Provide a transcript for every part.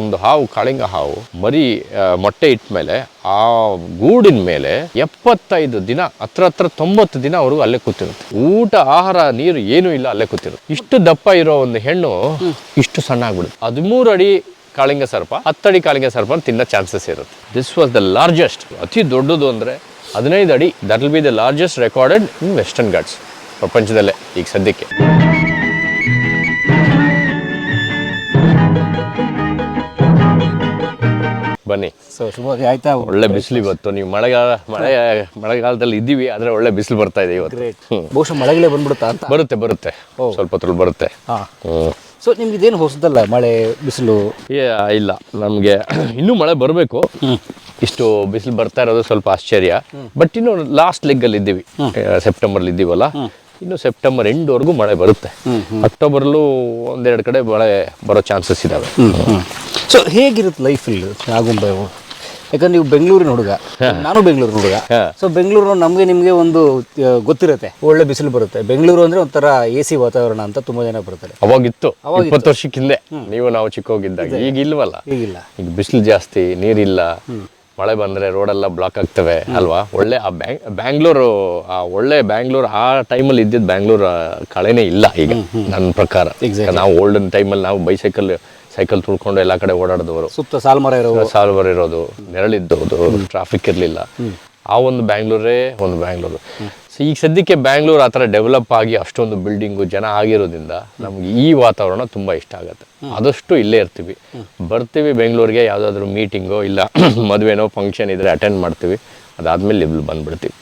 ಒಂದು ಹಾವು, ಕಾಳಿಂಗ ಹಾವು, ಮರಿ ಮೊಟ್ಟೆ ಇಟ್ಟ ಮೇಲೆ ಆ ಗೂಡಿನ ಮೇಲೆ ಎಪ್ಪತ್ತೈದು ದಿನ, ಹತ್ರ ಹತ್ರ ತೊಂಬತ್ತು ದಿನ ಅವರು ಅಲ್ಲೇ ಕೂತಿರುತ್ತೆ. ಊಟ, ಆಹಾರ, ನೀರು ಏನೂ ಇಲ್ಲ, ಅಲ್ಲೇ ಕೂತಿರುತ್ತೆ. ಇಷ್ಟು ದಪ್ಪ ಇರೋ ಒಂದು ಹೆಣ್ಣು ಇಷ್ಟು ಸಣ್ಣ ಆಗ್ಬಿಡುತ್ತೆ. ಹದಿಮೂರು ಅಡಿ ಕಾಳಿಂಗ ಸರ್ಪ ಹತ್ತಡಿ ಕಾಳಿಂಗ ಸರ್ಪ ತಿನ್ನೋ ಚಾನ್ಸಸ್ ಇರುತ್ತೆ. ದಿಸ್ ವಾಸ್ ದ ಲಾರ್ಜೆಸ್ಟ್ ಅತಿ ದೊಡ್ಡದು ಅಂದರೆ ಹದಿನೈದು ಅಡಿ that will be the largest recorded in Western Ghats ಪ್ರಪಂಚದಲ್ಲೇ ಈಗ ಸದ್ಯಕ್ಕೆ. ಬನ್ನಿ. ಸೊ ಶುಭ ಆಯ್ತಾ ಒಳ್ಳೆ ಬಿಸಿಲು ಇವತ್ತು. ನೀವು ಮಳೆಗಾಲ ಮಳೆ ಮಳೆಗಾಲದಲ್ಲಿ ಇದ್ದೀವಿ ಆದರೆ ಒಳ್ಳೆ ಬಿಸಿಲು ಬರ್ತಾ ಇದೆ ಇವತ್ತು. ಬಹುಶಃ ಮಳೆಗಳೇ ಬಂದ್ಬಿಡುತ್ತಾ ಅಂತ? ಬರುತ್ತೆ ಬರುತ್ತೆ. ಸ್ವಲ್ಪ ಹೊತ್ತಲ್ಲಿ ಬರುತ್ತೆ. ಸೊ ನಿಮ್ಗೆ ಇದೇನು ಹೊಸದಲ್ಲ ಮಳೆ ಬಿಸಿಲು? ಏ ಇಲ್ಲ. ನಮಗೆ ಇನ್ನೂ ಮಳೆ ಬರಬೇಕು. ಇಷ್ಟು ಬಿಸಿಲು ಬರ್ತಾ ಇರೋದು ಸ್ವಲ್ಪ ಆಶ್ಚರ್ಯ. ಬಟ್ ಇನ್ನು ಲಾಸ್ಟ್ ಲೆಗ್ಗಲ್ಲಿ ಇದ್ದೀವಿ. ಸೆಪ್ಟೆಂಬರ್ಲಿ ಇದ್ದೀವಲ್ಲ. ಇನ್ನು ಸೆಪ್ಟೆಂಬರ್ ಎಂಡ್ವರೆಗೂ ಮಳೆ ಬರುತ್ತೆ. ಅಕ್ಟೋಬರ್ಲೂ ಒಂದೆರಡು ಕಡೆ ಮಳೆ ಬರೋ ಚಾನ್ಸಸ್ ಇದ್ದಾವೆ ಸೊ ಹೇಗಿರುತ್ತೆ ಲೈಫಲ್ಲಿ ಆಗುಂಬೆ ಯಾಕಂದ್ರೆ ನೀವು ಬೆಂಗಳೂರಿನ ಹುಡುಗ ನಾನು ಬೆಂಗಳೂರಿನ ಹುಡುಗ. ಸೊ ಬೆಂಗಳೂರು ನಮಗೆ ನಿಮಗೆ ಒಂದು ಗೊತ್ತಿರುತ್ತೆ ಒಳ್ಳೆ ಬಿಸಿಲು ಬರುತ್ತೆ. ಬೆಂಗಳೂರು ಅಂದ್ರೆ ಒಂಥರ ಎ ಸಿ ವಾತಾವರಣ ಅಂತ ತುಂಬಾ ಜನ ಬರ್ತಾರೆ. ಅವಾಗಿತ್ತು ಇಪ್ಪತ್ತು ವರ್ಷಕ್ಕಿಂದೆ. ನೀವು ನಾವು ಚಿಕ್ಕ ಹೋಗಿದ್ದಾಗ ಈಗ ಇಲ್ವಲ್ಲ? ಈಗಿಲ್ಲ. ಈಗ ಬಿಸಿಲು ಜಾಸ್ತಿ ನೀರಿಲ್ಲ. ಮಳೆ ಬಂದರೆ ರೋಡೆಲ್ಲ ಬ್ಲಾಕ್ ಆಗ್ತವೆ ಅಲ್ವಾ? ಒಳ್ಳೆ ಆ ಬ್ಯಾಂಗ್ ಬ್ಯಾಂಗ್ಳೂರು ಆ ಒಳ್ಳೆ ಬ್ಯಾಂಗ್ಳೂರು ಆ ಟೈಮಲ್ಲಿ ಇದ್ದಿದ್ದು ಬ್ಯಾಂಗ್ಳೂರು ಕಳೆನೇ ಇಲ್ಲ ಈಗ ನನ್ನ ಪ್ರಕಾರ. ನಾವು ಓಲ್ಡನ್ ಟೈಮಲ್ಲಿ ನಾವು ಬೈಸೈಕಲ್ ಸೈಕಲ್ ತುಳ್ಕೊಂಡು ಎಲ್ಲ ಕಡೆ ಓಡಾಡಿದವರು. ಸುತ್ತ ಸಾಲ್ಮರ ಇರೋ ಸಾಲ್ವರ್ ಇರೋದು ನೆರಳಿದ್ದೋದು ಟ್ರಾಫಿಕ್ ಇರಲಿಲ್ಲ. ಆ ಒಂದು ಬ್ಯಾಂಗ್ಳೂರೇ ಒಂದು ಬ್ಯಾಂಗ್ಳೂರು. ಸೊ ಈಗ ಸದ್ಯಕ್ಕೆ ಬ್ಯಾಂಗ್ಳೂರು ಆ ಥರ ಡೆವಲಪ್ ಆಗಿ ಅಷ್ಟೊಂದು ಬಿಲ್ಡಿಂಗು ಜನ ಆಗಿರೋದ್ರಿಂದ ನಮಗೆ ಈ ವಾತಾವರಣ ತುಂಬ ಇಷ್ಟ ಆಗುತ್ತೆ. ಆದಷ್ಟು ಇಲ್ಲೇ ಇರ್ತೀವಿ. ಬರ್ತೀವಿ ಬೆಂಗಳೂರಿಗೆ ಯಾವುದಾದ್ರೂ ಮೀಟಿಂಗೋ ಇಲ್ಲ ಮದುವೆನೋ ಫಂಕ್ಷನ್ ಇದ್ರೆ ಅಟೆಂಡ್ ಮಾಡ್ತೀವಿ. ಅದಾದ್ಮೇಲೆ ಇಲ್ಲಿ ಬಂದ್ಬಿಡ್ತೀವಿ.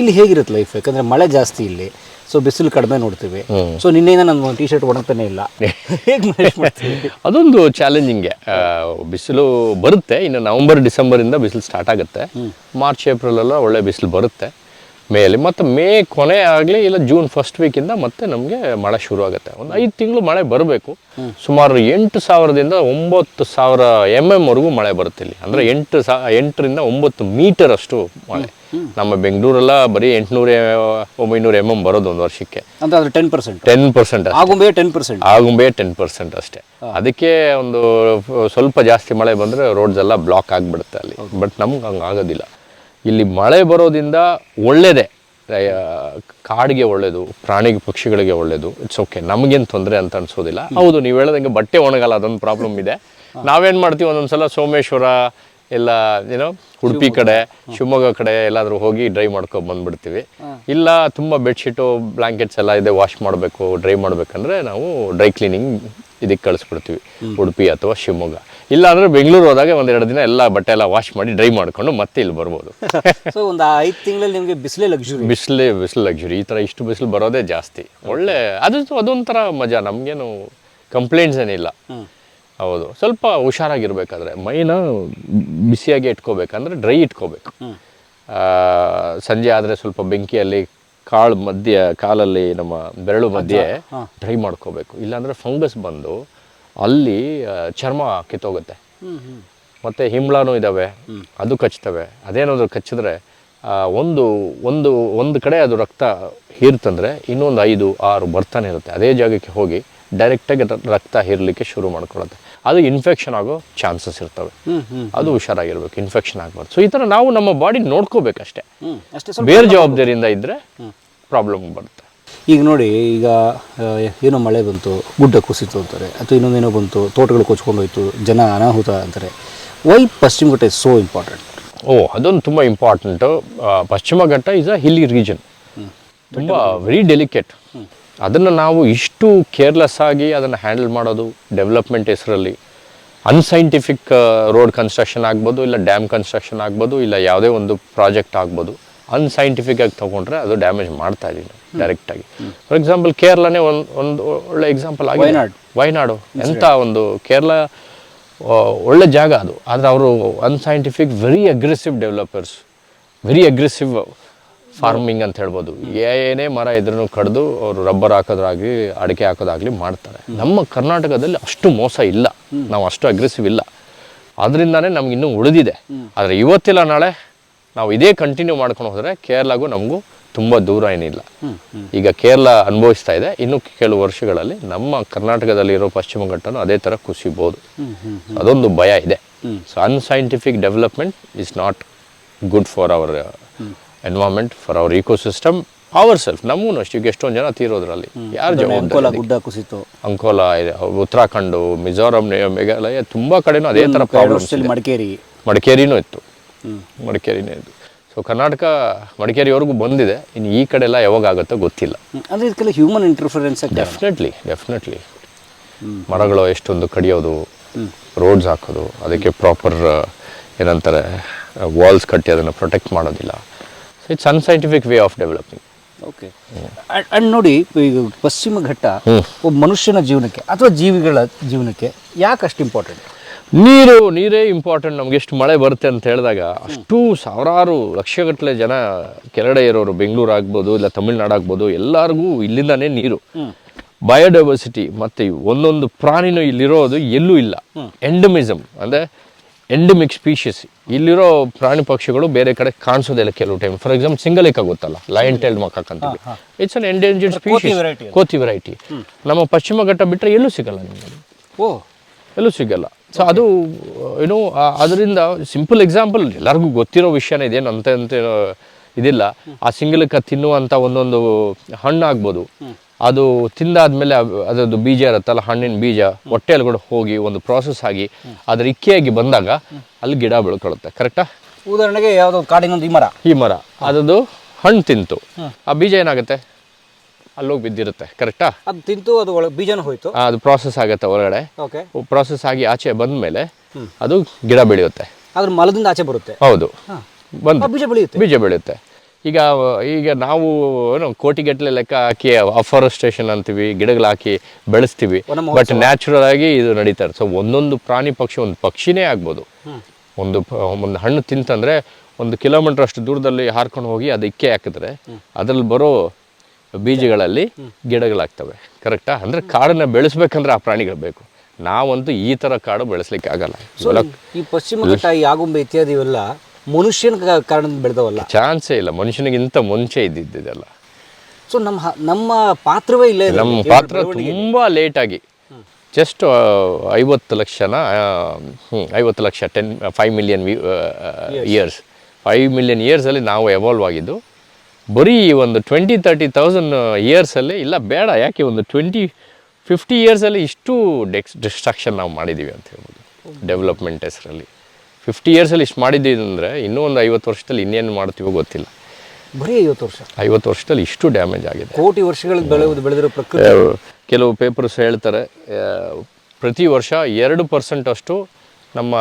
ಇಲ್ಲಿ ಹೇಗಿರುತ್ತೆ ಲೈಫ್ ಯಾಕಂದ್ರೆ ಮಳೆ ಜಾಸ್ತಿ ಇಲ್ಲಿ. ಸೊ ಬಿಸಿಲು ಕಡಿಮೆ ನೋಡ್ತೀವಿ. ಸೊ ನಿನ್ನೆಯಿಂದ ನನ್ನ ಟಿ ಶರ್ಟ್ ಒಣಗ್ತಾನೆ ಇಲ್ಲ. ಅದೊಂದು ಚಾಲೆಂಜಿಂಗೆ ಬಿಸಿಲು ಬರುತ್ತೆ. ಇನ್ನು ನವಂಬರ್ ಡಿಸೆಂಬರಿಂದ ಬಿಸಿಲು ಸ್ಟಾರ್ಟ್ ಆಗುತ್ತೆ. ಮಾರ್ಚ್ ಏಪ್ರಿಲ್ ಎಲ್ಲ ಒಳ್ಳೆ ಬಿಸಿಲು ಬರುತ್ತೆ. ಮೇಯಲ್ಲಿ ಮತ್ತು ಮೇ ಕೊನೆ ಆಗಲಿ ಇಲ್ಲ ಜೂನ್ ಫಸ್ಟ್ ವೀಕಿಂದ ಮತ್ತೆ ನಮಗೆ ಮಳೆ ಶುರು ಆಗುತ್ತೆ. ಒಂದು ಐದು ತಿಂಗಳು ಮಳೆ ಬರಬೇಕು. ಸುಮಾರು ಎಂಟು ಸಾವಿರದಿಂದ ಒಂಬತ್ತು ಸಾವಿರ ಎಂ ಎಮ್ವರೆಗೂ ಮಳೆ ಬರುತ್ತೆ ಇಲ್ಲಿ. ಅಂದರೆ ಎಂಟು ಸಾ ಎಂಟರಿಂದ ಒಂಬತ್ತು ಮೀಟರ್ ಅಷ್ಟು ಮಳೆ. ನಮ್ಮ ಬೆಂಗಳೂರೆಲ್ಲ ಬರೀ ಎಂಟುನೂರ ಒಂಬೈನೂರು ಎಂ ಎಂ ಬರೋದು ಒಂದು ವರ್ಷಕ್ಕೆ. Ten percent ten percent Agumbe ten percent Agumbe ten percent ಅಷ್ಟೇ. ಅದಕ್ಕೆ ಒಂದು ಸ್ವಲ್ಪ ಜಾಸ್ತಿ ಮಳೆ ಬಂದರೆ ರೋಡ್ಸ್ ಎಲ್ಲ ಬ್ಲಾಕ್ ಆಗಿಬಿಡುತ್ತೆ ಅಲ್ಲಿ. ಬಟ್ ನಮ್ಗೆ ಹಂಗೆ ಆಗೋದಿಲ್ಲ. ಇಲ್ಲಿ ಮಳೆ ಬರೋದ್ರಿಂದ ಒಳ್ಳೆಯದೇ ಕಾಡಿಗೆ ಒಳ್ಳೆಯದು ಪ್ರಾಣಿ ಪಕ್ಷಿಗಳಿಗೆ ಒಳ್ಳೆಯದು ಇಟ್ಸ್ ಓಕೆ ನಮಗೇನು ತೊಂದರೆ ಅಂತ ಅನ್ಸೋದಿಲ್ಲ. ಹೌದು ನೀವು ಹೇಳೋದಂಗೆ ಬಟ್ಟೆ ಒಣಗಲ್ಲ ಅದೊಂದು ಪ್ರಾಬ್ಲಮ್ ಇದೆ. ನಾವೇನು ಮಾಡ್ತೀವಿ ಒಂದೊಂದು ಸಲ ಸೋಮೇಶ್ವರ ಎಲ್ಲ ಏನೋ ಉಡುಪಿ ಕಡೆ ಶಿವಮೊಗ್ಗ ಕಡೆ ಎಲ್ಲಾದರೂ ಹೋಗಿ ಡ್ರೈ ಮಾಡ್ಕೊಂಡು ಬಂದ್ಬಿಡ್ತೀವಿ. ಇಲ್ಲ ತುಂಬ ಬೆಡ್ಶೀಟು ಬ್ಲ್ಯಾಂಕೆಟ್ಸ್ ಎಲ್ಲ ಇದೆ ವಾಶ್ ಮಾಡಬೇಕು ಡ್ರೈ ಮಾಡಬೇಕಂದ್ರೆ ನಾವು ಡ್ರೈ ಕ್ಲೀನಿಂಗ್ ಇದಕ್ಕೆ ಕಳಿಸ್ಬಿಡ್ತೀವಿ ಉಡುಪಿ ಅಥವಾ ಶಿವಮೊಗ್ಗ. ಇಲ್ಲ ಅಂದರೆ ಬೆಂಗಳೂರು ಹೋದಾಗ ಒಂದೆರಡು ದಿನ ಎಲ್ಲ ಬಟ್ಟೆ ಎಲ್ಲ ವಾಶ್ ಮಾಡಿ ಡ್ರೈ ಮಾಡ್ಕೊಂಡು ಮತ್ತೆ ಇಲ್ಲಿ ಬರ್ಬೋದು. ಸೊ ಒಂದು ಐದು ತಿಂಗಳಲ್ಲಿ ನಿಮಗೆ ಬಿಸಿಲೇ ಲಕ್ಸುರಿ ಬಿಸಿಲೇ ಬಿಸಿಲು ಲಕ್ಸುರಿ ಈ ಥರ ಇಷ್ಟು ಬಿಸಿಲು ಬರೋದೇ ಜಾಸ್ತಿ. ಒಳ್ಳೆ ಅದು ಅದೊಂಥರ ಮಜಾ. ನಮಗೇನು ಕಂಪ್ಲೇಂಟ್ಸ್ ಏನಿಲ್ಲ ಹೌದು. ಸ್ವಲ್ಪ ಹುಷಾರಾಗಿರ್ಬೇಕಾದ್ರೆ ಮೈನ ಬಿಸಿಯಾಗಿ ಇಟ್ಕೋಬೇಕಂದ್ರೆ ಡ್ರೈ ಇಟ್ಕೋಬೇಕು. ಸಂಜೆ ಆದರೆ ಸ್ವಲ್ಪ ಬೆಂಕಿಯಲ್ಲಿ ಕಾಳು ಮಧ್ಯೆ ಕಾಲಲ್ಲಿ ನಮ್ಮ ಬೆರಳು ಮಧ್ಯೆ ಡ್ರೈ ಮಾಡ್ಕೋಬೇಕು. ಇಲ್ಲಾಂದ್ರೆ ಫಂಗಸ್ ಬಂದು ಅಲ್ಲಿ ಚರ್ಮ ಕಿತ್ತೋಗುತ್ತೆ. ಮತ್ತೆ ಹಿಮ್ಲಾನು ಇದ್ದಾವೆ ಅದು ಕಚ್ತವೆ. ಅದೇನಾದರೂ ಕಚ್ಚಿದ್ರೆ ಒಂದು ಒಂದು ಒಂದು ಕಡೆ ಅದು ರಕ್ತ ಹೀರ್ತಂದ್ರೆ ಇನ್ನೊಂದು ಐದು ಆರು ಬರ್ತಾನೆ ಇರುತ್ತೆ. ಅದೇ ಜಾಗಕ್ಕೆ ಹೋಗಿ ಡೈರೆಕ್ಟಾಗಿ ರಕ್ತ ಹೀರಲಿಕ್ಕೆ ಶುರು ಮಾಡ್ಕೊಳ್ಳುತ್ತೆ. ಅದು ಇನ್ಫೆಕ್ಷನ್ ಆಗೋ ಚಾನ್ಸಸ್ ಇರ್ತವೆ. ಅದು ಹುಷಾರಾಗಿರ್ಬೇಕು ಇನ್ಫೆಕ್ಷನ್ ಆಗಬಾರ್ದು. ಸೊ ಈ ಥರ ನಾವು ನಮ್ಮ ಬಾಡಿ ನೋಡ್ಕೋಬೇಕಷ್ಟೇ. ಬೇರೆ ಜವಾಬ್ದಾರಿಯಿಂದ ಇದ್ದರೆ ಪ್ರಾಬ್ಲಮ್ ಬರುತ್ತೆ. ಈಗ ನೋಡಿ ಈಗ ಏನೋ ಮಳೆ ಬಂತು ಗುಡ್ಡ ಕುಸಿತು ಅಂತಾರೆ ಅಥವಾ ಇನ್ನೊಂದೇನೋ ಬಂತು ತೋಟಗಳು ಕೊಚ್ಕೊಂಡು ಹೋಯ್ತು ಜನ ಅನಾಹುತ ಅಂತಾರೆ. ವೈ ಪಶ್ಚಿಮ ಘಟ್ಟ ಇಸ್ ಸೋ ಇಂಪಾರ್ಟೆಂಟ್ ಓ ಅದೊಂದು ತುಂಬ ಇಂಪಾರ್ಟೆಂಟು ಪಶ್ಚಿಮ ಘಟ್ಟ ಇಸ್ ಅ ಹಿಲ್ಲಿ ರೀಜನ್ ತುಂಬ ವೆರಿ ಡೆಲಿಕೇಟ್ ಅದನ್ನು ನಾವು ಇಷ್ಟು ಕೇರ್ಲೆಸ್ ಆಗಿ ಅದನ್ನು ಹ್ಯಾಂಡಲ್ ಮಾಡೋದು ಡೆವಲಪ್ಮೆಂಟ್ ಹೆಸರಲ್ಲಿ ಅನ್ಸೈಂಟಿಫಿಕ್ ರೋಡ್ ಕನ್ಸ್ಟ್ರಕ್ಷನ್ ಆಗ್ಬೋದು ಇಲ್ಲ ಡ್ಯಾಮ್ ಕನ್ಸ್ಟ್ರಕ್ಷನ್ ಆಗ್ಬೋದು ಇಲ್ಲ ಯಾವುದೇ ಒಂದು ಪ್ರಾಜೆಕ್ಟ್ ಆಗ್ಬೋದು ಅನ್ಸೈಂಟಿಫಿಕ್ ಆಗಿ ತೊಗೊಂಡ್ರೆ ಅದು ಡ್ಯಾಮೇಜ್ ಮಾಡ್ತಾ ಇದ್ದೀನಿ ಡೈರೆಕ್ಟಾಗಿ ಫಾರ್ ಎಕ್ಸಾಂಪಲ್ ಕೇರಳನೇ ಒಂದು ಒಂದು ಒಳ್ಳೆ ಎಕ್ಸಾಂಪಲ್ ಆಗಿದೆ. ವೈನಾಡು ವಯನಾಡು ಎಂಥ ಒಂದು ಕೇರಳ ಒಳ್ಳೆ ಜಾಗ ಅದು. ಆದರೆ ಅವರು unscientific very aggressive developers very aggressive farming ಅಂತ ಹೇಳ್ಬೋದು. ಏನೇ ಮರ ಇದ್ರೂ ಕಡ್ದು ಅವರು ರಬ್ಬರ್ ಹಾಕೋದಾಗ್ಲಿ ಅಡಿಕೆ ಹಾಕೋದಾಗ್ಲಿ ಮಾಡ್ತಾರೆ. ನಮ್ಮ ಕರ್ನಾಟಕದಲ್ಲಿ ಅಷ್ಟು ಮೋಸ ಇಲ್ಲ. ನಾವು ಅಷ್ಟು ಅಗ್ರೆಸಿವ್ ಇಲ್ಲ. ಅದರಿಂದಾನೇ ನಮ್ಗೆ ಇನ್ನೂ ಉಳಿದಿದೆ. ಆದರೆ ಇವತ್ತಿಲ್ಲ, ನಾಳೆ ನಾವು ಇದೇ ಕಂಟಿನ್ಯೂ ಮಾಡ್ಕೊಂಡು ಹೋದರೆ ಕೇರಳಗೂ ನಮಗೂ ತುಂಬ ದೂರ ಏನಿಲ್ಲ. ಈಗ ಕೇರಳ ಅನುಭವಿಸ್ತಾ ಇದೆ. ಇನ್ನು ಕೆಲವು ವರ್ಷಗಳಲ್ಲಿ ನಮ್ಮ ಕರ್ನಾಟಕದಲ್ಲಿರೋ ಪಶ್ಚಿಮ ಘಟ್ಟನೂ ಅದೇ ಥರ ಕುಸಿಬೋದು. ಅದೊಂದು ಭಯ ಇದೆ. So unscientific development is not good for our environment for our ecosystem our self ನಮಗೂ ಅಷ್ಟು ಈಗ ಎಷ್ಟೊಂದು ಜನ ತೀರೋದ್ರಲ್ಲಿ. ಯಾರು ಅಂಕೋಲ ಜವಾಬ್ದಾರಿ? ಗುಡ್ಡ ಕುಸಿತು. ಅಂಕೋಲಾ ಇದೆ ಉತ್ತರಾಖಂಡು ಮಿಜೋರಾಂ ಮೇಘಾಲಯ ತುಂಬ ಕಡೆನೂ ಅದೇ ಥರ ಮಡಿಕೇರಿ. ಮಡಿಕೇರಿನೂ ಇತ್ತು. ಮಡಿಕೇರಿನೂ ಇತ್ತು. ಸೊ ಕರ್ನಾಟಕ ಮಡಿಕೇರಿವರೆಗೂ ಬಂದಿದೆ. ಇನ್ನು ಈ ಕಡೆ ಎಲ್ಲ ಯಾವಾಗ ಆಗುತ್ತೋ ಗೊತ್ತಿಲ್ಲ. ಅಂದ್ರೆ ಇದಕ್ಕೆಲ್ಲ ಹ್ಯೂಮನ್ ಇಂಟರ್ಫರೆನ್ಸ್ ಡೆಫಿನೆಟ್ಲಿ ಡೆಫಿನೆಟ್ಲಿ ಮರಗಳು ಎಷ್ಟೊಂದು ಕಡಿಯೋದು ರೋಡ್ಸ್ ಹಾಕೋದು ಅದಕ್ಕೆ ಪ್ರಾಪರ್ ಏನಂತಾರೆ ವಾಲ್ಸ್ ಕಟ್ಟಿ ಅದನ್ನು ಪ್ರೊಟೆಕ್ಟ್ ಮಾಡೋದಿಲ್ಲ. It's unscientific way of developing okay and ನೋಡಿ ಈಗ ಪಶ್ಚಿಮ ಘಟ್ಟ ಒಬ್ಬ ಮನುಷ್ಯನ ಜೀವನಕ್ಕೆ ಅಥವಾ ಜೀವಿಗಳ ಜೀವನಕ್ಕೆ ಯಾಕೆ ಅಷ್ಟು ಇಂಪಾರ್ಟೆಂಟ್ ನೀರು ನೀರೇ ಇಂಪಾರ್ಟೆಂಟ್ ನಮ್ಗೆ ಎಷ್ಟು ಮಳೆ ಬರುತ್ತೆ ಅಂತ ಹೇಳಿದಾಗ ಅಷ್ಟು ಸಾವಿರಾರು ಲಕ್ಷಗಟ್ಟಲೆ ಜನ ಕೆನಡ ಇರೋರು ಬೆಂಗಳೂರು ಆಗ್ಬೋದು ಇಲ್ಲ ತಮಿಳ್ನಾಡು ಆಗ್ಬೋದು ಎಲ್ಲರಿಗೂ ಇಲ್ಲಿಂದಾನೇ ನೀರು. ಬಯೋಡೈವರ್ಸಿಟಿ ಮತ್ತು ಒಂದೊಂದು ಪ್ರಾಣಿನೂ ಇಲ್ಲಿರೋದು ಎಲ್ಲೂ ಇಲ್ಲ. ಎಂಡಮಿಸಮ್ ಅಂದರೆ ಎಂಡಮಿಕ್ ಸ್ಪೀಷೀಸ್ ಇಲ್ಲಿರೋ ಪ್ರಾಣಿ ಪಕ್ಷಿಗಳು ಬೇರೆ ಕಡೆ ಕಾಣಿಸೋದಿಲ್ಲ ಕೆಲವು ಟೈಮ್ ಫಾರ್ ಎಕ್ಸಾಂಪಲ್ ಸಿಂಗಲೇಕ್ ಗೊತ್ತಲ್ಲ ಲಯನ್ ಟೈಲ್ ಮಕಾಕ್ ಅಂತೀವಿ ಇಟ್ಸ್ ಅನ್ ಎಂಡೇಂಜರ್ಡ್ ಸ್ಪೀಷೀಸ್. ಕೋತಿ ವೆರೈಟಿ ನಮ್ಮ ಪಶ್ಚಿಮ ಘಟ್ಟ ಬಿಟ್ಟರೆ ಎಲ್ಲೂ ಸಿಗಲ್ಲ ನಿಮಗೆ. ಓ. ಎಲ್ಲೂ ಸಿಗಲ್ಲ. ಸೊ ಅದು ಏನು ಅದರಿಂದ ಸಿಂಪಲ್ ಎಕ್ಸಾಂಪಲ್ ಎಲ್ಲರಿಗೂ ಗೊತ್ತಿರೋ ವಿಷಯನೇ ಇದೇನು ಅಂತ ಅಂತ ಇದಿಲ್ಲ. ಆ ಸಿಂಗಲ್ಕ ತಿನ್ನುವಂಥ ಒಂದೊಂದು ಹಣ್ಣು ಆಗ್ಬೋದು ಅದು ತಿಂದಾದ್ಮೇಲೆ ಅದರದ್ದು ಬೀಜ ಇರುತ್ತಲ್ಲ ಹಣ್ಣಿನ ಬೀಜ ಹೊಟ್ಟೆಯಲ್ಲಿ ಕೂಡ ಹೋಗಿ ಒಂದು ಪ್ರಾಸೆಸ್ ಆಗಿ ಅದ್ರ ಇಕ್ಕೆಯಾಗಿ ಬಂದಾಗ ಅಲ್ಲಿ ಗಿಡ ಬೆಳ್ಕೊಳ್ಳುತ್ತೆ ಕರೆಕ್ಟಾ ಉದಾಹರಣೆಗೆ ಯಾವುದೋ ಕಾಡಿನೊಂದು ಈ ಮರ ಈ ಮರ ಅದರದ್ದು ಹಣ್ಣು ತಿಂತು. ಆ ಬೀಜ ಏನಾಗುತ್ತೆ? ಅಲ್ಲೋಗಿ ಬಿದ್ದಿರುತ್ತೆ ಕರೆಕ್ಟಾ ಅದು ತಿಂತು ಅದು ಒಳಗೆ ಬೀಜನೂ ಹೋಯ್ತು. ಅದು ಪ್ರಾಸೆಸ್ ಆಗುತ್ತೆ ಹೊರಗಡೆ ಓಕೆ ಪ್ರಾಸೆಸ್ ಆಗಿ ಆಚೆ ಬಂದ ಮೇಲೆ ಅದು ಗಿಡ ಬೆಳೆಯುತ್ತೆ. ಅದ್ರ ಮಲದಿಂದ ಆಚೆ ಬರುತ್ತೆ. ಹೌದು. ಬಂದು ಬೀಜ ಬೆಳೆಯುತ್ತೆ. ಬೀಜ ಬೆಳೆಯುತ್ತೆ. ಈಗ ಈಗ ನಾವು ಏನು ಕೋಟಿಗಟ್ಟಲೆ ಲೆಕ್ಕ ಹಾಕಿ ಅಫಾರೆಸ್ಟೇಷನ್ ಅಂತೀವಿ ಗಿಡಗಳು ಹಾಕಿ ಬೆಳೆಸ್ತೀವಿ. ಬಟ್ ನ್ಯಾಚುರಲ್ ಆಗಿ ಇದು ನಡೀತಾರೆ. ಸೊ ಒಂದೊಂದು ಪ್ರಾಣಿ ಪಕ್ಷಿ ಒಂದು ಪಕ್ಷಿನೇ ಆಗ್ಬೋದು. ಒಂದು ಒಂದು ಹಣ್ಣು ತಿಂತಂದ್ರೆ ಒಂದು ಕಿಲೋಮೀಟರ್ ಅಷ್ಟು ದೂರದಲ್ಲಿ ಹಾರ್ಕೊಂಡು ಹೋಗಿ ಅದು ಇಕ್ಕೆ ಹಾಕಿದ್ರೆ ಅದ್ರಲ್ಲಿ ಬರೋ ಬೀಜಗಳಲ್ಲಿ ಗಿಡಗಳಾಗ್ತವೆ. ಕರೆಕ್ಟಾ ಅಂದ್ರೆ ಕಾಡನ್ನ ಬೆಳೆಸ್ಬೇಕಂದ್ರೆ ಆ ಪ್ರಾಣಿಗಳು ಬೇಕು. ನಾವಂತೂ ಈ ಥರ ಕಾಡು ಬೆಳೆಸ್ಲಿಕ್ಕೆ ಆಗಲ್ಲ ಈ ಪಶ್ಚಿಮ ಘಟ್ಟ ಈ ಆಗುಂಬೆ ಇತ್ಯಾದಿ ಇವೆಲ್ಲ ಮನುಷ್ಯನ ಕಾರಣ ಕಾರಣದಿಂದ ಬೆಳೆದವಲ್ಲ. ಚಾನ್ಸೇ ಇಲ್ಲ. ಮನುಷ್ಯನಿಗಿಂತ ಮುಂಚೆ ಇದ್ದಿದ್ದೆಲ್ಲ ಸೊ ನಮ್ಮ ನಮ್ಮ ಪಾತ್ರವೇ ಇಲ್ಲ ನಮ್ಮ ಪಾತ್ರ ತುಂಬ ಲೇಟಾಗಿ ಜಸ್ಟ್ ಐವತ್ತು ಲಕ್ಷನ ಐವತ್ತು lakh ten five million years five million ಇಯರ್ಸಲ್ಲಿ ನಾವು ಎವಾಲ್ವ್ ಆಗಿದ್ದು ಬರೀ ಒಂದು ಟ್ವೆಂಟಿ ತರ್ಟಿ ತೌಸಂಡ್ ಇಯರ್ಸಲ್ಲಿ ಇಲ್ಲ ಬೇಡ ಯಾಕೆ ಒಂದು ಟ್ವೆಂಟಿ ಫಿಫ್ಟಿ ಇಯರ್ಸಲ್ಲಿ ಇಷ್ಟು ಡೆಕ್ಸ್ ಡಿಸ್ಟ್ರಕ್ಷನ್ ನಾವು ಮಾಡಿದ್ದೀವಿ ಅಂತ ಹೇಳ್ಬೋದು. ಡೆವಲಪ್ಮೆಂಟ್ ಹೆಸರಲ್ಲಿ. ಫಿಫ್ಟಿ ಇಯರ್ಸಲ್ಲಿ ಇಷ್ಟು ಮಾಡಿದ್ದು ಅಂದರೆ ಇನ್ನೂ ಒಂದು ಐವತ್ತು ವರ್ಷದಲ್ಲಿ ಇನ್ನೇನು ಮಾಡ್ತೀವೋ ಗೊತ್ತಿಲ್ಲ. ಬರೀ ಐವತ್ತು ವರ್ಷ. ಐವತ್ತು ವರ್ಷದಲ್ಲಿ ಇಷ್ಟು ಡ್ಯಾಮೇಜ್ ಆಗಿದೆ. ಕೋಟಿ ವರ್ಷಗಳಿಗೆ ಬೆಳೆಯುವುದು ಬೆಳೆದಿರೋ ಪ್ರಕೃತಿ. ಕೆಲವು ಪೇಪರ್ಸ್ ಹೇಳ್ತಾರೆ ಪ್ರತಿ ವರ್ಷ ಎರಡು ಪರ್ಸೆಂಟ್ ಅಷ್ಟು ನಮ್ಮ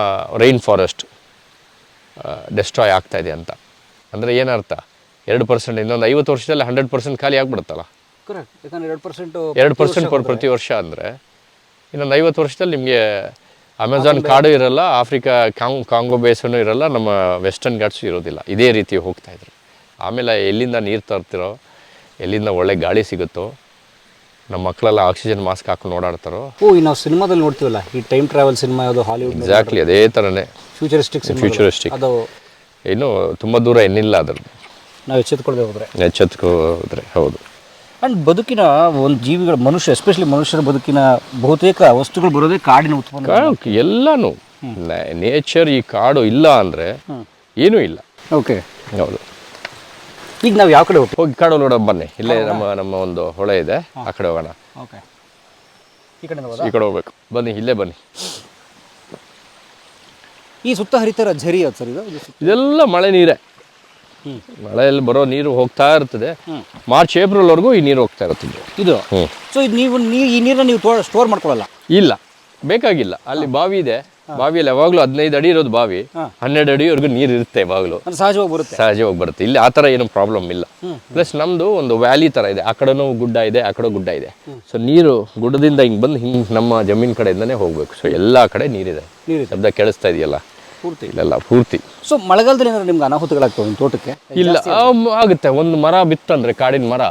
ರೈನ್ ಫಾರೆಸ್ಟ್ ಡೆಸ್ಟ್ರಾಯ್ ಆಗ್ತಾ ಇದೆ ಅಂತ. ಅಂದರೆ ಏನರ್ಥ? ಎರಡು ಪರ್ಸೆಂಟ್ ಇನ್ನೊಂದು ಐವತ್ತು ವರ್ಷದಲ್ಲಿ ಹಂಡ್ರೆಡ್ ಪರ್ಸೆಂಟ್ ಖಾಲಿ ಆಗ್ಬಿಡುತ್ತಲ್ಲ? ಕರೆಕ್ಟ್ ಯಾಕಂದ್ರೆ ಎರಡು ಪರ್ಸೆಂಟ್ ಎರಡು ಪರ್ಸೆಂಟ್ ಪರ್ ಪ್ರತಿ ವರ್ಷ ಅಂದರೆ ಇನ್ನೊಂದು ಐವತ್ತು ವರ್ಷದಲ್ಲಿ ನಿಮಗೆ ಅಮೆಝಾನ್ ಕಾಡು ಇರಲ್ಲ ಆಫ್ರಿಕಾ ಕಾಂಗ್ ಕಾಂಗೋ ಬೇಸನು ಇರಲ್ಲ ನಮ್ಮ ವೆಸ್ಟರ್ನ್ ಘಾಟ್ಸು ಇರೋದಿಲ್ಲ. ಇದೇ ರೀತಿ ಹೋಗ್ತಾ ಇದ್ರು. ಆಮೇಲೆ ಎಲ್ಲಿಂದ ನೀರು ತರ್ತಿರೋ ಎಲ್ಲಿಂದ ಒಳ್ಳೆ ಗಾಳಿ ಸಿಗುತ್ತೋ ನಮ್ಮ ಮಕ್ಕಳೆಲ್ಲ ಆಕ್ಸಿಜನ್ ಮಾಸ್ಕ್ ಹಾಕೊಂಡು ಓಡಾಡ್ತಾರೋ. ಓ ಈ ನಾವು ಸಿನಿಮಾದಲ್ಲಿ ನೋಡ್ತೀವಲ್ಲ ಈ ಟೈಮ್ ಟ್ರಾವೆಲ್ ಸಿನಿಮಾ ಯಾವುದು ಹಾಲಿವುಡ್ ಎಕ್ಸಾಕ್ಟ್ಲಿ ಅದೇ ಥರನೇ ಫ್ಯೂಚರಿಸ್ಟಿಕ್ ಫ್ಯೂಚರಿಸ್ಟಿಕ್ ಅದು. ಇನ್ನೂ ತುಂಬ ದೂರ ಏನಿಲ್ಲ ಅದ್ರದ್ದು ನಾವು ಎಚ್ಚೆತ್ಕೊಳ್ದೆ ಹೋದ್ರೆ. ಎಚ್ಚೆತ್ಕೋದ್ರೆ ಹೌದು. ಆ್ಯಂಡ್ ಬದುಕಿನ ಒಂದು ಜೀವಿಗಳ ಮನುಷ್ಯ ಎಸ್ಪೆಷಲಿ ಮನುಷ್ಯರ ಬದುಕಿನ ಬಹುತೇಕ ವಸ್ತುಗಳು ಬರೋದೇ ಕಾಡಿನ ಉತ್ಪನ್ನ. ಎಲ್ಲಾನು. ನೇಚರ್ ಈ ಕಾಡು ಇಲ್ಲ ಅಂದರೆ ಏನೂ ಇಲ್ಲ. ಓಕೆ ಹೌದು. ಈಗ ನಾವು ಯಾವ ಕಡೆ ಹೋಗಿ ಹೋಗಿ ಕಾಡು ನೋಡೋಣ ಬನ್ನಿ. ಇಲ್ಲೇ ನಮ್ಮ ನಮ್ಮ ಒಂದು ಹೊಳೆ ಇದೆ ಆ ಕಡೆ ಹೋಗೋಣ. ಓಕೆ ಈ ಕಡೆ ಈ ಕಡೆ ಹೋಗ್ಬೇಕು. ಬನ್ನಿ ಇಲ್ಲೇ ಬನ್ನಿ. ಈ ಸುತ್ತ ಹರಿತರ ಝರಿ ಅದು ಸರ್ ಇದು? ಇದೆಲ್ಲ ಮಳೆ ನೀರೇ. ಮಳೆಯಲ್ಲಿ ಬರೋ ನೀರು ಹೋಗ್ತಾ ಇರ್ತದೆ. ಮಾರ್ಚ್ ಏಪ್ರಿಲ್ ವರೆಗೂ ಈ ನೀರು ಹೋಗ್ತಾ ಇರುತ್ತೆ ಇದು? ಸೊ ಇದು ನೀವು ನೀ ಈ ನೀರನ್ನ ನೀವು ಸ್ಟೋರ್ ಮಾಡ್ಕೊಳ್ಳಲ್ಲ? ಇಲ್ಲ. ಬೇಕಾಗಿಲ್ಲ. ಅಲ್ಲಿ ಬಾವಿ ಇದೆ. ಬಾವಿಯಲ್ಲಿ ಯಾವಾಗಲೂ ಹದಿನೈದು ಅಡಿ ಇರೋದು ಬಾವಿ. ಹನ್ನೆರಡು ಅಡಿವರೆಗೂ ನೀರು ಇರುತ್ತೆ ಯಾವಾಗಲೂ. ಸಹಜವಾಗಿ ಬರುತ್ತೆ. ಸಹಜವಾಗಿ ಬರುತ್ತೆ. ಇಲ್ಲಿ ಆ ಥರ ಏನು ಪ್ರಾಬ್ಲಮ್ ಇಲ್ಲ. ಪ್ಲಸ್ ನಮ್ಮದು ಒಂದು ವ್ಯಾಲಿ ಥರ ಇದೆ. ಆ ಕಡೆನೂ ಗುಡ್ಡ ಇದೆ ಆ ಕಡೆ ಗುಡ್ಡ ಇದೆ. ಸೊ ನೀರು ಗುಡ್ಡದಿಂದ ಹಿಂಗೆ ಬಂದು ಹಿಂಗೆ ನಮ್ಮ ಜಮೀನು ಕಡೆಯಿಂದನೇ ಹೋಗ್ಬೇಕು. ಸೊ ಎಲ್ಲ ಕಡೆ ನೀರಿದೆ. ಶಬ್ದ ಕೇಳಿಸ್ತಾ ಇದೆಯಲ್ಲ? ಪೂರ್ತಿ ಇಲ್ಲ ಪೂರ್ತಿ. ಸೊ ಮಳೆಗಾಲದಲ್ಲಿ ಏನಾದ್ರು ನಿಮ್ಗೆ ಅನಾಹುತಗಳಾಗ್ತವೆ ನಿಮ್ಮ ತೋಟಕ್ಕೆ? ಇಲ್ಲ ಆ, ಮ್- ಆಗುತ್ತೆ. ಒಂದು ಮರ ಬಿತ್ತಂದ್ರೆ ಕಾಡಿನ ಮರ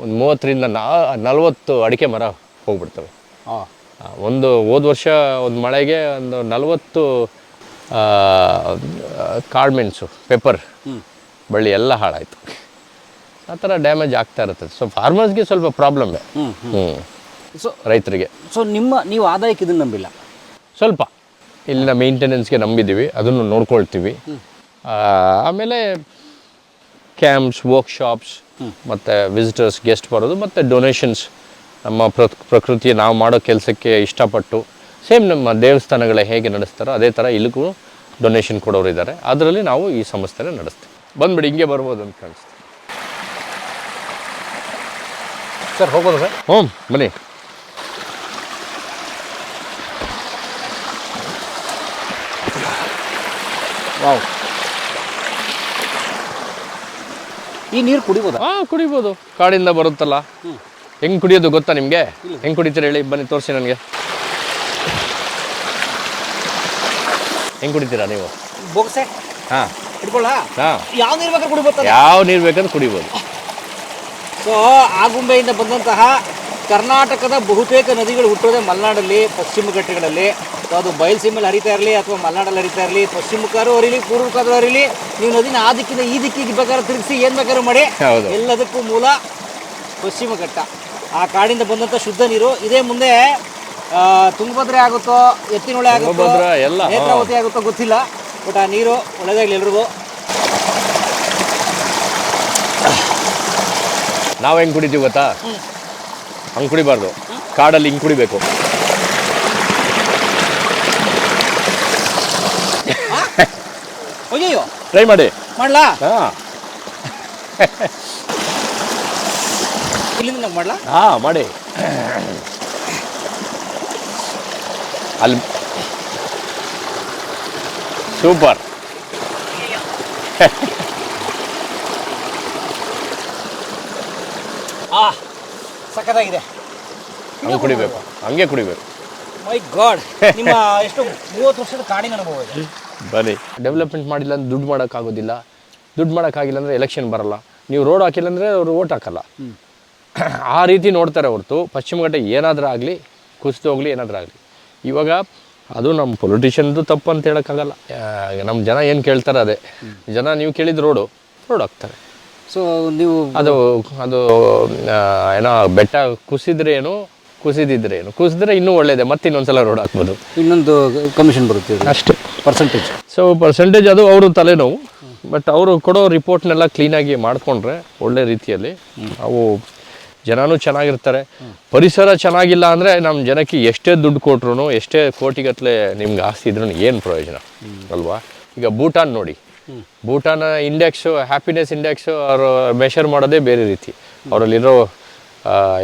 ಒಂದು ಮೂವತ್ತರಿಂದ ನಾ ನಲ್ವತ್ತು ಅಡಿಕೆ ಮರ ಹೋಗ್ಬಿಡ್ತವೆ. ಹಾಂ ಆ, ಒಂದು ಹೋದ ವರ್ಷ ಒಂದು ಮಳೆಗೆ ಒಂದು ನಲವತ್ತು ಕಾಳುಮೆಣಸು ಪೆಪ್ಪರ್ ಬಳ್ಳಿ ಎಲ್ಲ ಹಾಳಾಯಿತು. ಆ ಥರ ಡ್ಯಾಮೇಜ್ ಆಗ್ತಾ ಇರುತ್ತೆ. ಸೊ ಫಾರ್ಮರ್ಸ್ಗೆ ಸ್ವಲ್ಪ ಪ್ರಾಬ್ಲಮ್ಮೇ ಹ್ಞೂ ಸೊ ರೈತರಿಗೆ. ಸೊ ನಿಮ್ಮ ನೀವು ಆದಾಯಕ್ಕೆ ಇದನ್ನು ನಂಬಿಲ್ಲ? ಸ್ವಲ್ಪ. ಇಲ್ಲಿನ ಮೇಂಟೆನೆನ್ಸ್ಗೆ ನಂಬಿದ್ದೀವಿ. ಅದನ್ನು ನೋಡ್ಕೊಳ್ತೀವಿ. ಆಮೇಲೆ ಕ್ಯಾಂಪ್ಸ್ ವರ್ಕ್ಶಾಪ್ಸ್ ಮತ್ತು ವಿಸಿಟರ್ಸ್ ಗೆಸ್ಟ್ ಬರೋದು ಮತ್ತು ಡೊನೇಷನ್ಸ್ ನಮ್ಮ ಪ್ರ ಪ್ರಕೃತಿ ನಾವು ಮಾಡೋ ಕೆಲಸಕ್ಕೆ ಇಷ್ಟಪಟ್ಟು ಸೇಮ್ ನಮ್ಮ ದೇವಸ್ಥಾನಗಳ ಹೇಗೆ ನಡೆಸ್ತಾರೋ ಅದೇ ಥರ ಇಲ್ಲಿಗೂ ಡೊನೇಷನ್ ಕೊಡೋರು ಇದ್ದಾರೆ. ಅದರಲ್ಲಿ ನಾವು ಈ ಸಂಸ್ಥೆನ ನಡೆಸ್ತೀವಿ. ಬಂದ್ಬಿಡಿ ಹಿಂಗೆ ಬರ್ಬೋದು ಅಂತ ಕಾಣಿಸ್ತೀವಿ ಸರ್ ಹೋಗೋದು ಸರ್? ಹ್ಞೂ ಬನ್ನಿ. ವಾವ್. ಈ ನೀರು ಕುಡಿಬೋದಾ? ಹಾ ಕುಡಿಬೋದು. ಕಾಡಿಂದ ಬರುತ್ತಲ್ಲ. ಹೆಂಗೆ ಕುಡಿಯೋದು ಗೊತ್ತಾ ನಿಮಗೆ? ಹೆಂಗೆ ಕುಡಿತೀರ ಹೇಳಿ ಬನ್ನಿ ತೋರಿಸಿ ನನಗೆ. ಹೆಂಗೆ ಕುಡಿತೀರಾ ನೀವು? ಬೋಗಸೆ? ಹಾ. ಇಟ್ಕೊಳ್ಳ ಹಾಂ. ಯಾವ ನೀರು ಬೇಕಾದ್ರೆ ಕುಡಿಬೋದು ಯಾವ ನೀರು ಬೇಕಂದ್ರೆ ಕುಡಿಬೋದು. ಸೊ ಆಗುಂಬೆಯಿಂದ ಬಂದಂತಹ ಕರ್ನಾಟಕದ ಬಹುತೇಕ ನದಿಗಳು ಹುಟ್ಟೋದೇ ಮಲೆನಾಡಲ್ಲಿ ಪಶ್ಚಿಮ ಘಟ್ಟಗಳಲ್ಲಿ. ಅಥವಾ ಅದು ಬಯಲುಸೀಮೆಯಲ್ಲಿ ಹರಿತಾ ಇರಲಿ ಅಥವಾ ಮಲೆನಾಡಲ್ಲಿ ಹರಿತಾ ಇರಲಿ ಪಶ್ಚಿಮಕ್ಕಾದ್ರೂ ಹರಿಲಿ ಪೂರ್ವಕ್ಕಾದ್ರೂ ಹರಿಲಿ ನೀವು ನದಿನ ಆ ದಿಕ್ಕಿಂದ ಈ ದಿಕ್ಕಿಗೆ ಬೇಕಾದ್ರೆ ತಿರುಗಿಸಿ ಏನು ಬೇಕಾದ್ರೂ ಮಾಡಿ. ಎಲ್ಲದಕ್ಕೂ ಮೂಲ ಪಶ್ಚಿಮ ಘಟ್ಟ. ಆ ಕಾಡಿಂದ ಬಂದಂಥ ಶುದ್ಧ ನೀರು. ಇದೇ ಮುಂದೆ ತುಂಗಭದ್ರೆ ಆಗುತ್ತೋ ಎತ್ತಿನೊಳೆ ಆಗುತ್ತೋ. ನೇತ್ರಾವತಿ ಆಗುತ್ತೋ ಗೊತ್ತಿಲ್ಲ. ಬಟ್ ಆ ನೀರು ಒಳ್ಳೆದಾಗಲಿ ಎಲ್ರಿಗೂ. ನಾವು ಹೆಂಗೆ ಕುಡಿತೀವಿ ಗೊತ್ತಾ? ಹಂಗೆ ಕುಡಿಬಾರ್ದು. ಕಾಡಲ್ಲಿ ಹಿಂಗೆ ಕುಡಿಬೇಕು. ಟ್ರೈ ಮಾಡಿ. ಮಾಡ್ಲಾ? ಹಾಂ. ಇಲ್ಲಿಂದ ಮಾಡ್ಲಾ? ಹಾಂ ಮಾಡಿ. ಅಲ್ಲಿ ಸೂಪರ್ ಆ ಸಖತ್ತಾಗಿದೆ. ಹಂಗೆ ಕುಡಿಬೇಕು. ಹಂಗೆ ಕುಡಿಬೇಕು. ಮೈ ಗಾಡ್ ನಿಮ್ಮ ಎಷ್ಟು ಮೂವತ್ತು ವರ್ಷದ ಕಾಡಿನ ಅನುಭವ ಇದೆ. ಬನ್ನಿ. ಡೆವಲಪ್ಮೆಂಟ್ ಮಾಡಿಲ್ಲ ಅಂದ್ರೆ ದುಡ್ಡು ಮಾಡೋಕ್ಕಾಗೋದಿಲ್ಲ ದುಡ್ಡು ಮಾಡೋಕ್ಕಾಗಿಲ್ಲ ಅಂದರೆ ಎಲೆಕ್ಷನ್ ಬರಲ್ಲ. ನೀವು ರೋಡ್ ಹಾಕಿಲ್ಲ ಅಂದರೆ ಅವರು ಓಟ್ ಹಾಕಲ್ಲ. ಆ ರೀತಿ ನೋಡ್ತಾರೆ ಹೊರತು. ಪಶ್ಚಿಮ ಘಟ್ಟ ಏನಾದರೂ ಆಗಲಿ ಕುಸಿದು ಹೋಗಲಿ ಏನಾದರೂ ಆಗಲಿ. ಇವಾಗ ಅದು ನಮ್ಮ ಪೊಲಿಟಿಷನ್ದು ತಪ್ಪು ಅಂತ ಹೇಳೋಕ್ಕಾಗಲ್ಲ. ನಮ್ಮ ಜನ ಏನು ಕೇಳ್ತಾರೆ ಅದೇ. ಜನ ನೀವು ಕೇಳಿದ ರೋಡು ರೋಡ್ ಹಾಕ್ತಾರೆ. ಸೊ ನೀವು ಅದು ಅದು ಏನೋ ಬೆಟ್ಟ ಕುಸಿದ್ರೇನು ಕುಸಿದಿದ್ರೆ ಏನು? ಕುಸಿದ್ರೆ ಇನ್ನೂ ಒಳ್ಳೇದೆ ಮತ್ತೆ ಇನ್ನೊಂದ್ಸಲ ರೋಡ್ ಹಾಕ್ಬೋದು. ಇನ್ನೊಂದು ಕಮಿಷನ್ ಬರುತ್ತೆ ಅಷ್ಟೇ. ಪರ್ಸೆಂಟೇಜ್ ಸೊ ಪರ್ಸೆಂಟೇಜ್ ಅದು ಅವರು ತಲೆನೋವು. ಬಟ್ ಅವರು ಕೊಡೋ ರಿಪೋರ್ಟ್ನೆಲ್ಲ ಕ್ಲೀನಾಗಿ ಮಾಡಿಕೊಂಡ್ರೆ ಒಳ್ಳೆ ರೀತಿಯಲ್ಲಿ ಅವು ಜನನೂ ಚೆನ್ನಾಗಿರ್ತಾರೆ. ಪರಿಸರ ಚೆನ್ನಾಗಿಲ್ಲ ಅಂದರೆ ನಮ್ಮ ಜನಕ್ಕೆ ಎಷ್ಟೇ ದುಡ್ಡು ಕೊಟ್ರು ಎಷ್ಟೇ ಕೋಟಿಗಟ್ಟಲೆ ನಿಮ್ಗೆ ಆಸ್ತಿ ಇದ್ರೂ ಏನು ಪ್ರಯೋಜನ? ಅಲ್ವಾ? ಈಗ ಭೂಟಾನ್ ನೋಡಿ. ಭೂಟಾನ್ ಇಂಡೆಕ್ಸು ಹ್ಯಾಪಿನೆಸ್ ಇಂಡೆಕ್ಸು ಅವರು ಮೆಷರ್ ಮಾಡೋದೇ ಬೇರೆ ರೀತಿ. ಅವರಲ್ಲಿರೋ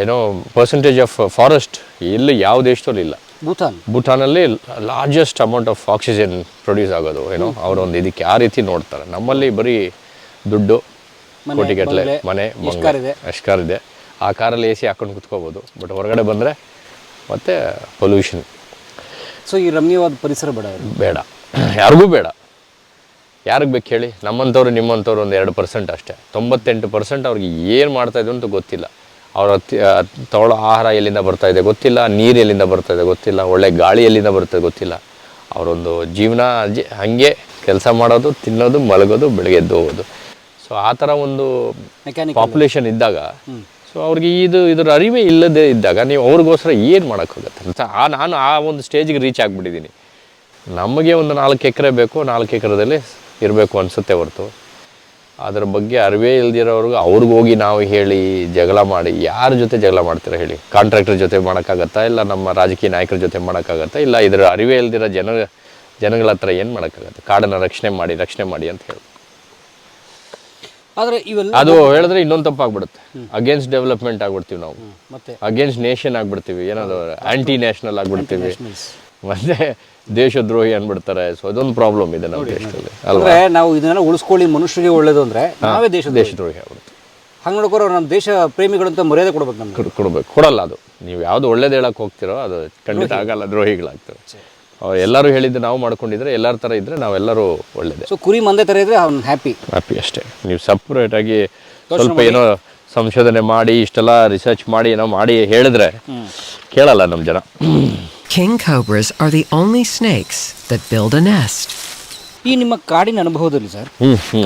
ಏನೋ ಪರ್ಸೆಂಟೇಜ್ ಆಫ್ ಫಾರೆಸ್ಟ್ ಎಲ್ಲಿ ಯಾವ ದೇಶದಲ್ಲಿ ಇಲ್ಲ. Bhutan? ಭೂಟಾನಲ್ಲಿ largest amount of oxygen produce ಆಗೋದು ಏನೋ ಅವರೊಂದು ಇದಕ್ಕೆ ಆ ರೀತಿ ನೋಡ್ತಾರೆ. ನಮ್ಮಲ್ಲಿ ಬರೀ ದುಡ್ಡು ಕೋಟಿಗಟ್ಟಲೆ ಮನೆ ಎಷ್ಟ್ ಇದೆ? ಎಷ್ಟು ಕಾರ್ ಇದೆ? ಆ ಕಾರಲ್ಲಿ ಎ ಸಿ ಹಾಕೊಂಡು ಕುತ್ಕೋಬೋದು ಬಟ್ ಹೊರಗಡೆ ಬಂದರೆ ಮತ್ತೆ ಪೊಲ್ಯೂಷನ್ ಸೊ ಈ ರಮ್ಯವಾದ ಪರಿಸರ ಬೇಡ ಬೇಡ. ಯಾರಿಗೂ ಬೇಡ. ಯಾರಿಗೆ ಬೇಕು ಹೇಳಿ? ನಮ್ಮಂಥವ್ರು ನಿಮ್ಮಂಥವ್ರು ಒಂದು ಎರಡು ಪರ್ಸೆಂಟ್ ಅಷ್ಟೇ. ತೊಂಬತ್ತೆಂಟು ಪರ್ಸೆಂಟ್ ಅವ್ರಿಗೆ ಏನು ಮಾಡ್ತಾ ಇದ್ರು ಅಂತ ಗೊತ್ತಿಲ್ಲ. ಅವ್ರ ಅತಿ ಆಹಾರ ಎಲ್ಲಿಂದ ಬರ್ತಾ ಇದೆ ಗೊತ್ತಿಲ್ಲ ನೀರು ಎಲ್ಲಿಂದ ಬರ್ತಾ ಇದೆ ಗೊತ್ತಿಲ್ಲ ಒಳ್ಳೆ ಗಾಳಿ ಎಲ್ಲಿಂದ ಬರ್ತದೆ ಗೊತ್ತಿಲ್ಲ. ಅವರೊಂದು ಜೀವನ ಜಿ ಹಾಗೆ ಕೆಲಸ ಮಾಡೋದು ತಿನ್ನೋದು ಮಲಗೋದು ಬೆಳಗ್ಗೆ ಎದ್ದು ಹೋಗೋದು. ಸೊ ಆ ಥರ ಒಂದು ಪಾಪ್ಯುಲೇಷನ್ ಇದ್ದಾಗ ಸೊ ಅವ್ರಿಗೆ ಇದು ಇದರ ಅರಿವೇ ಇಲ್ಲದೇ ಇದ್ದಾಗ ನೀವು ಅವ್ರಿಗೋಸ್ಕರ ಏನು ಮಾಡೋಕ್ಕಾಗತ್ತೆ ಅಂತ ಆ ನಾನು ಆ ಒಂದು ಸ್ಟೇಜಿಗೆ ರೀಚ್ ಆಗಿಬಿಟ್ಟಿದ್ದೀನಿ. ನಮಗೆ ಒಂದು ನಾಲ್ಕು ಎಕರೆ ಬೇಕು ನಾಲ್ಕು ಎಕರೆದಲ್ಲಿ ಇರಬೇಕು ಅನಿಸುತ್ತೆ ಹೊರತು. ಅದ್ರ ಬಗ್ಗೆ ಅರಿವೇ ಇಲ್ದಿರೋರ್ಗೆ ಅವ್ರಿಗೆ ಹೋಗಿ ನಾವು ಹೇಳಿ ಜಗಳ ಮಾಡಿ ಯಾರ ಜೊತೆ ಜಗಳ ಮಾಡ್ತೀರಾ ಹೇಳಿ? ಕಾಂಟ್ರಾಕ್ಟರ್ ಜೊತೆ ಮಾಡೋಕ್ಕಾಗತ್ತಾ ಇಲ್ಲ ನಮ್ಮ ರಾಜಕೀಯ ನಾಯಕರ ಜೊತೆ ಮಾಡೋಕ್ಕಾಗತ್ತಾ ಇಲ್ಲ ಇದರ ಅರಿವೇ ಇಲ್ದಿರೋ ಜನ ಜನಗಳ ಹತ್ರ ಏನು ಮಾಡೋಕ್ಕಾಗತ್ತೆ? ಕಾಡನ್ನು ರಕ್ಷಣೆ ಮಾಡಿ ರಕ್ಷಣೆ ಮಾಡಿ ಅಂತ ಹೇಳಿ. ಆದರೆ ಇವೆಲ್ಲ ಅದು ಹೇಳಿದ್ರೆ ಇನ್ನೊಂದು ತಪ್ಪಾಗ್ಬಿಡುತ್ತೆ ಅಗೇನ್ಸ್ಟ್ ಡೆವಲಪ್ಮೆಂಟ್ ಆಗ್ಬಿಡ್ತೀವಿ ನಾವು. ಮತ್ತೆ? ಅಗೇನ್ಸ್ಟ್ ನೇಷನ್ ಆಗ್ಬಿಡ್ತೀವಿ. ಏನಾದ್ರು ಆ್ಯಂಟಿ ನ್ಯಾಷನಲ್ ಆಗ್ಬಿಡ್ತೀವಿ. ಮತ್ತೆ ದೇಶದ್ರೋಹಿ ಅನ್ಬಿಡ್ತಾರೆ ಸೊ ಅದೊಂದು ಪ್ರಾಬ್ಲಮ್ ಇದೆ ನಮ್ಮ ದೇಶದಲ್ಲಿ ಅಲ್ವಾ? ಅಂದ್ರೆ ನಾವು ಇದನ್ನೆಲ್ಲ ಉಳಿಸ್ಕೊಳ್ಳಿ ಮನುಷ್ಯರಿಗೆ ಒಳ್ಳೇದು ಅಂದ್ರೆ ನಾವೇ ದೇಶ ದೇಶದ್ರೋಹಿ ಆಗ್ಬಿಡುತ್ತೆ. ಹಂಗೆ ನೋಡ್ಕೋರು ನಮ್ಮ ದೇಶ ಪ್ರೇಮಿಗಳಂತ ಮರ್ಯಾದೆ ಕೊಡ್ಬೇಕು ನಮ್ಗೆ. ಕೊಡ್- ಕೊಡ್ಬೇಕು. ಕೊಡಲ್ಲ ಅದು. ನೀವು ಯಾವ್ದು ಒಳ್ಳೇದು ಹೇಳಕ್ ಹೋಗ್ತಿರೋ ಅದು ಖಂಡಿತ ಆಗಲ್ಲ ದ್ರೋಹಿಗಳಾಗ್ತವೆ. ಅವ್ರು ಎಲ್ಲರೂ ಹೇಳಿದ್ದು ನಾವು ಮಾಡ್ಕೊಂಡಿದ್ರೆ ಎಲ್ಲರ ಥರ ಇದ್ರೆ ನಾವೆಲ್ಲರೂ ಒಳ್ಳೇದೆ. ಸೊ ಕುರಿ ಮಂದೆ ಥರ ಇದ್ರೆ ಅವ್ನು ಹ್ಯಾಪಿ ಹ್ಯಾಪಿ ಅಷ್ಟೇ. ನೀವು ಸಪ್ರೇಟ್ ಆಗಿ ಸ್ವಲ್ಪ ಏನೋ ಸಂಶೋಧನೆ ಮಾಡಿ ಇಷ್ಟೆಲ್ಲ ರಿಸರ್ಚ್ ಮಾಡಿ ಏನೋ ಮಾಡಿ ಹೇಳಿದ್ರೆ ಕೇಳಲ್ಲ ನಮ್ಮ ಜನ. King cobras are the only snakes that build a nest. ಈ ನಿಮ್ಮ ಕಾಡಿನ ಅನುಭವದಲ್ಲಿ ಸರ್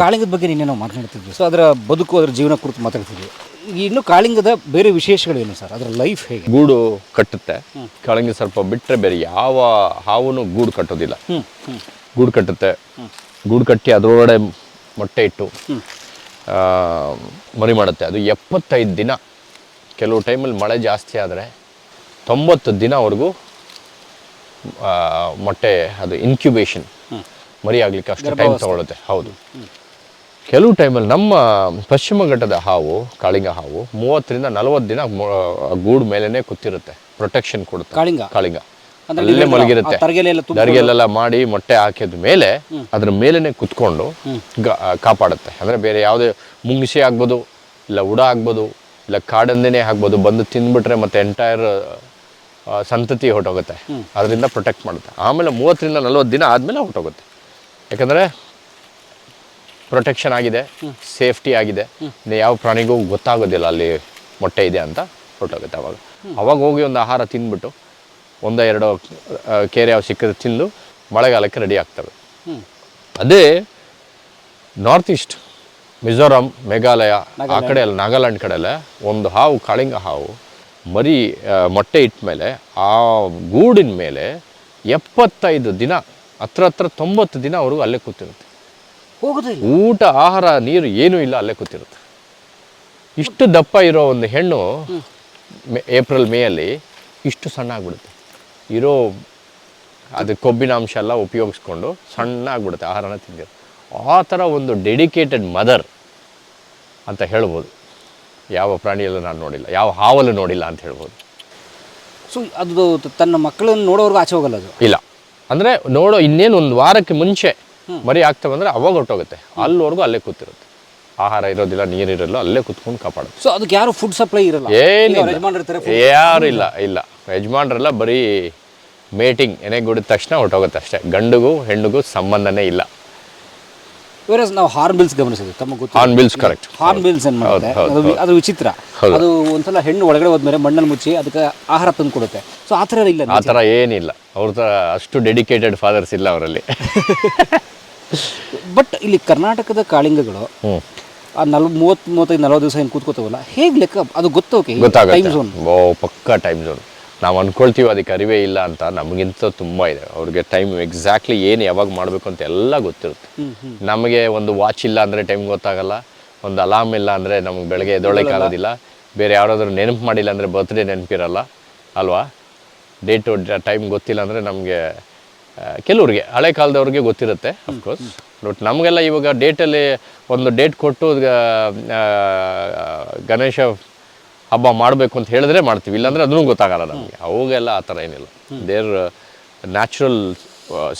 ಕಾಳಿಂಗದ ಬಗ್ಗೆ ನಿನ್ನೆ ನಾವು ಮಾತನಾಡ್ತಿದ್ವಿ. ಸೊ ಅದರ ಬದುಕು ಅದರ ಜೀವನ ಕುರಿತು ಮಾತಾಡ್ತಿದ್ವಿ. ಇನ್ನು ಕಾಳಿಂಗದ ಬೇರೆ ವಿಶೇಷಗಳೇನು ಸರ್? ಅದರ ಲೈಫ್ ಹೇಗೆ? ಗೂಡು ಕಟ್ಟುತ್ತೆ. ಕಾಳಿಂಗ ಸ್ವಲ್ಪ ಬಿಟ್ಟರೆ ಬೇರೆ ಯಾವ ಹಾವುನು ಗೂಡು ಕಟ್ಟೋದಿಲ್ಲ. ಗೂಡು ಕಟ್ಟುತ್ತೆ. ಗೂಡು ಕಟ್ಟಿ ಅದರೊಳಗಡೆ ಮೊಟ್ಟೆ ಇಟ್ಟು ಆ, ಮರಿ ಮಾಡುತ್ತೆ. ಅದು ಎಪ್ಪತ್ತೈದು ದಿನ. ಕೆಲವು ಟೈಮಲ್ಲಿ ಮಳೆ ಜಾಸ್ತಿ ಆದರೆ ತೊಂಬತ್ತು ದಿನವರೆಗೂ ಮೊಟ್ಟೆ ಅದು ಇನ್ಕ್ಯುಬೇಷನ್ ಮರಿ ಆಗಲಿಕ್ಕೆ ಅಷ್ಟು ಟೈಮ್ ತಗೊಳ್ಳುತ್ತೆ ಹೌದು. ಕೆಲವು ಟೈಮಲ್ಲಿ ನಮ್ಮ ಪಶ್ಚಿಮ ಘಟ್ಟದ ಹಾವು ಕಾಳಿಂಗ ಹಾವು ಮೂವತ್ತರಿಂದ ನಲವತ್ತು ದಿನ ಗೂಡು ಮೇಲೇ ಕೂತಿರುತ್ತೆ. ಪ್ರೊಟೆಕ್ಷನ್ ಕೊಡುತ್ತೆ. ಕಾಳಿಂಗ? ಕಾಳಿಂಗ. ಅಲ್ಲೇ ಮಲಗಿರುತ್ತೆ. ದರ್ಗೆಲೆಲ್ಲ ಮಾಡಿ ಮೊಟ್ಟೆ ಹಾಕಿದ ಮೇಲೆ ಅದ್ರ ಮೇಲೇನೆ ಕುತ್ಕೊಂಡು ಕಾಪಾಡುತ್ತೆ. ಅಂದರೆ ಬೇರೆ ಯಾವುದೇ ಮುಂಗಿಸಿ ಆಗ್ಬೋದು ಇಲ್ಲ ಉಡ ಆಗ್ಬೋದು ಇಲ್ಲ ಕಾಡಂದೇನೆ ಆಗ್ಬೋದು ಬಂದು ತಿಂದ್ಬಿಟ್ರೆ ಮತ್ತೆ ಎಂಟೈರ್ ಸಂತತಿ ಹೊರಟೋಗುತ್ತೆ. ಅದರಿಂದ ಪ್ರೊಟೆಕ್ಟ್ ಮಾಡುತ್ತೆ. ಆಮೇಲೆ ಮೂವತ್ತರಿಂದ ನಲ್ವತ್ತು ದಿನ ಆದಮೇಲೆ ಹೊರಟೋಗುತ್ತೆ. ಯಾಕಂದರೆ ಪ್ರೊಟೆಕ್ಷನ್ ಆಗಿದೆ ಸೇಫ್ಟಿ ಆಗಿದೆ. ಯಾವ ಪ್ರಾಣಿಗೂ ಗೊತ್ತಾಗೋದಿಲ್ಲ ಅಲ್ಲಿ ಮೊಟ್ಟೆ ಇದೆ ಅಂತ ಹೊರಟೋಗುತ್ತೆ ಅವಾಗ. ಅವಾಗ ಹೋಗಿ ಒಂದು ಆಹಾರ ತಿಂದ್ಬಿಟ್ಟು ಒಂದ ಎರಡು ಕೆರೆ ಯಾವ ಸಿಕ್ಕಿದ್ರೆ ತಿಂದು ಮಳೆಗಾಲಕ್ಕೆ ರೆಡಿ ಆಗ್ತವೆ. ಅದೇ ನಾರ್ತ್ ಈಸ್ಟ್ ಮಿಜೋರಾಂ ಮೇಘಾಲಯ ಆ ಕಡೆ ಅಲ್ಲಿ ನಾಗಾಲ್ಯಾಂಡ್ ಕಡೆ ಎಲ್ಲ ಒಂದು ಹಾವು ಕಾಳಿಂಗ ಹಾವು ಮರಿ ಮೊಟ್ಟೆ ಇಟ್ಟ ಮೇಲೆ ಆ ಗೂಡಿನ ಮೇಲೆ ಎಪ್ಪತ್ತೈದು ದಿನ ಹತ್ರ ಹತ್ರ ತೊಂಬತ್ತು ದಿನ ಅವ್ರಿಗೂ ಅಲ್ಲೇ ಕೂತಿರುತ್ತೆ. ಹೋಗೋದಿಲ್ಲ ಊಟ ಆಹಾರ ನೀರು ಏನೂ ಇಲ್ಲ ಅಲ್ಲೇ ಕೂತಿರುತ್ತೆ. ಇಷ್ಟು ದಪ್ಪ ಇರೋ ಒಂದು ಹೆಣ್ಣು ಮೇ ಏಪ್ರಿಲ್ ಮೇಯಲ್ಲಿ ಇಷ್ಟು ಸಣ್ಣ ಆಗ್ಬಿಡುತ್ತೆ. ಇರೋ ಅದು ಕೊಬ್ಬಿನ ಅಂಶ ಎಲ್ಲ ಉಪಯೋಗಿಸ್ಕೊಂಡು ಸಣ್ಣ ಆಗ್ಬಿಡುತ್ತೆ ಆಹಾರನ ತಿಂದಿರೋ ಆ ಥರ ಒಂದು ಡೆಡಿಕೇಟೆಡ್ ಮದರ್ ಅಂತ ಹೇಳ್ಬೋದು. ಯಾವ ಪ್ರಾಣಿಯಲ್ಲೂ ನಾನು ನೋಡಿಲ್ಲ ಯಾವ ಹಾವಲ್ಲೂ ನೋಡಿಲ್ಲ ಅಂತ ಹೇಳ್ಬೋದು. ಸೊ ಅದು ತನ್ನ ಮಕ್ಕಳನ್ನು ನೋಡೋರ್ಗು ಆಚೆ ಹೋಗಲ್ಲ ಅದು? ಇಲ್ಲ. ಅಂದರೆ ನೋಡೋ ಇನ್ನೇನು ಒಂದು ವಾರಕ್ಕೆ ಮುಂಚೆ ಮರಿ ಆಗ್ತವೆ ಅಂದರೆ ಅವಾಗ ಹೊರಟೋಗುತ್ತೆ. ಅಲ್ಲಿವರೆಗೂ ಅಲ್ಲೇ ಕೂತಿರುತ್ತೆ. ಆಹಾರ ಇರೋದಿಲ್ಲ ನೀರಿರಲ್ಲ ಅಲ್ಲೇ ಕೂತ್ಕೊಂಡು ಕಾಪಾಡುತ್ತೆ ಸೊ ಅದಕ್ಕೆ ಯಾರು ಫುಡ್ ಸಪ್ಲೈ ಇರಲ್ಲ? ಏನಿಲ್ಲ. ಯಾರು ಇಲ್ಲ. ಇಲ್ಲ ಯಜಮಾನ್ರೆಲ್ಲ ಬರೀ ಮೇಟಿಂಗ್ ಎನೆ ಗುಡಿದ ತಕ್ಷಣ ಹೊರಟೋಗುತ್ತೆ ಅಷ್ಟೇ. ಗಂಡಿಗೂ ಹೆಣ್ಣಿಗೂ ಸಂಬಂಧನೇ ಇಲ್ಲ. Whereas ನಾವು ಹಾರ್ನ್ ಬಿಲ್ಸ್ ಗಮನಿಸಿದ್ವಿ ತಮಗೆ ಗೊತ್ತು on bills correct hornbills ಏನ್ ಮಾಡುತ್ತೆ? ಅದು ಅದು ವಿಚಿತ್ರ. ಅದು ಒಂದ್ಸಲ ಹೆಣ್ಣು ಒಳಗಡೆ ಹೋದ್ಮೇಲೆ ಮಣ್ಣನ್ನು ಮುಚ್ಚಿ ಅದಕ್ಕೆ ಆಹಾರ ತಂದು ಕೊಡುತ್ತೆ ಸೊ ಆ ಥರ ಇಲ್ಲ ಆ ಥರ ಏನಿಲ್ಲ. ಅವ್ರ ಥರ ಅಷ್ಟು ಡೆಡಿಕೇಟೆಡ್ ಫಾದರ್ಸ್ ಇಲ್ಲ ಅವರಲ್ಲಿ. ಬಟ್ ಇಲ್ಲಿ ಕರ್ನಾಟಕದ ಕಾಳಿಂಗಗಳು ಆ ನಲ್ ಮೂವತ್ತು ಮೂವತ್ತೈದು ನಲವತ್ತು ದಿವಸ ಏನು ಕೂತ್ಕೋತಾವಲ್ಲ ಹೇಗೆ ಲೆಕ್ಕ ಅದು ಗೊತ್ತೋಕೆ ಟೈಮ್ ಝೋನ್ ಓ ಪಕ್ಕ ಟೈಮ್ ಝೋನ್ ನಾವು ಅಂದ್ಕೊಳ್ತೀವಿ ಅದಕ್ಕೆ ಅರಿವೇ ಇಲ್ಲ ಅಂತ. ನಮಗಿಂತ ತುಂಬ ಇದೆ. ಅವ್ರಿಗೆ ಟೈಮ್ ಎಕ್ಸಾಕ್ಟ್ಲಿ ಏನು ಯಾವಾಗ ಮಾಡಬೇಕು ಅಂತ ಎಲ್ಲ ಗೊತ್ತಿರುತ್ತೆ. ನಮಗೆ ಒಂದು ವಾಚ್ ಇಲ್ಲ ಅಂದರೆ ಟೈಮ್ ಗೊತ್ತಾಗಲ್ಲ. ಒಂದು ಅಲಾರ್ಮ್ ಇಲ್ಲ ಅಂದರೆ ನಮಗೆ ಬೆಳಗ್ಗೆ ಎದ್ದೊಳಕ್ಕೆ ಆಗೋದಿಲ್ಲ. ಬೇರೆ ಯಾರಾದರೂ ನೆನಪು ಮಾಡಿಲ್ಲ ಅಂದರೆ ಬರ್ತ್ಡೇ ನೆನಪಿರಲ್ಲ. ಅಲ್ವಾ? ಡೇಟು ಟೈಮ್ ಗೊತ್ತಿಲ್ಲ ಅಂದರೆ ನಮಗೆ ಕೆಲವ್ರಿಗೆ ಹಳೆ ಕಾಲದವ್ರಿಗೆ ಗೊತ್ತಿರುತ್ತೆ ಅಫ್ಕೋರ್ಸ್ ಬಟ್ ನಮಗೆಲ್ಲ ಇವಾಗ ಡೇಟಲ್ಲಿ ಒಂದು ಡೇಟ್ ಕೊಟ್ಟು ಗಣೇಶ ಹಬ್ಬ ಮಾಡಬೇಕು ಅಂತ ಹೇಳಿದ್ರೆ ಮಾಡ್ತೀವಿ. ಇಲ್ಲಾಂದ್ರೆ ಅದೂ ಗೊತ್ತಾಗಲ್ಲ ನಮಗೆ. ಅವಾಗೆಲ್ಲ ಆ ಥರ ಏನಿಲ್ಲ. ದೇರ್ ನ್ಯಾಚುರಲ್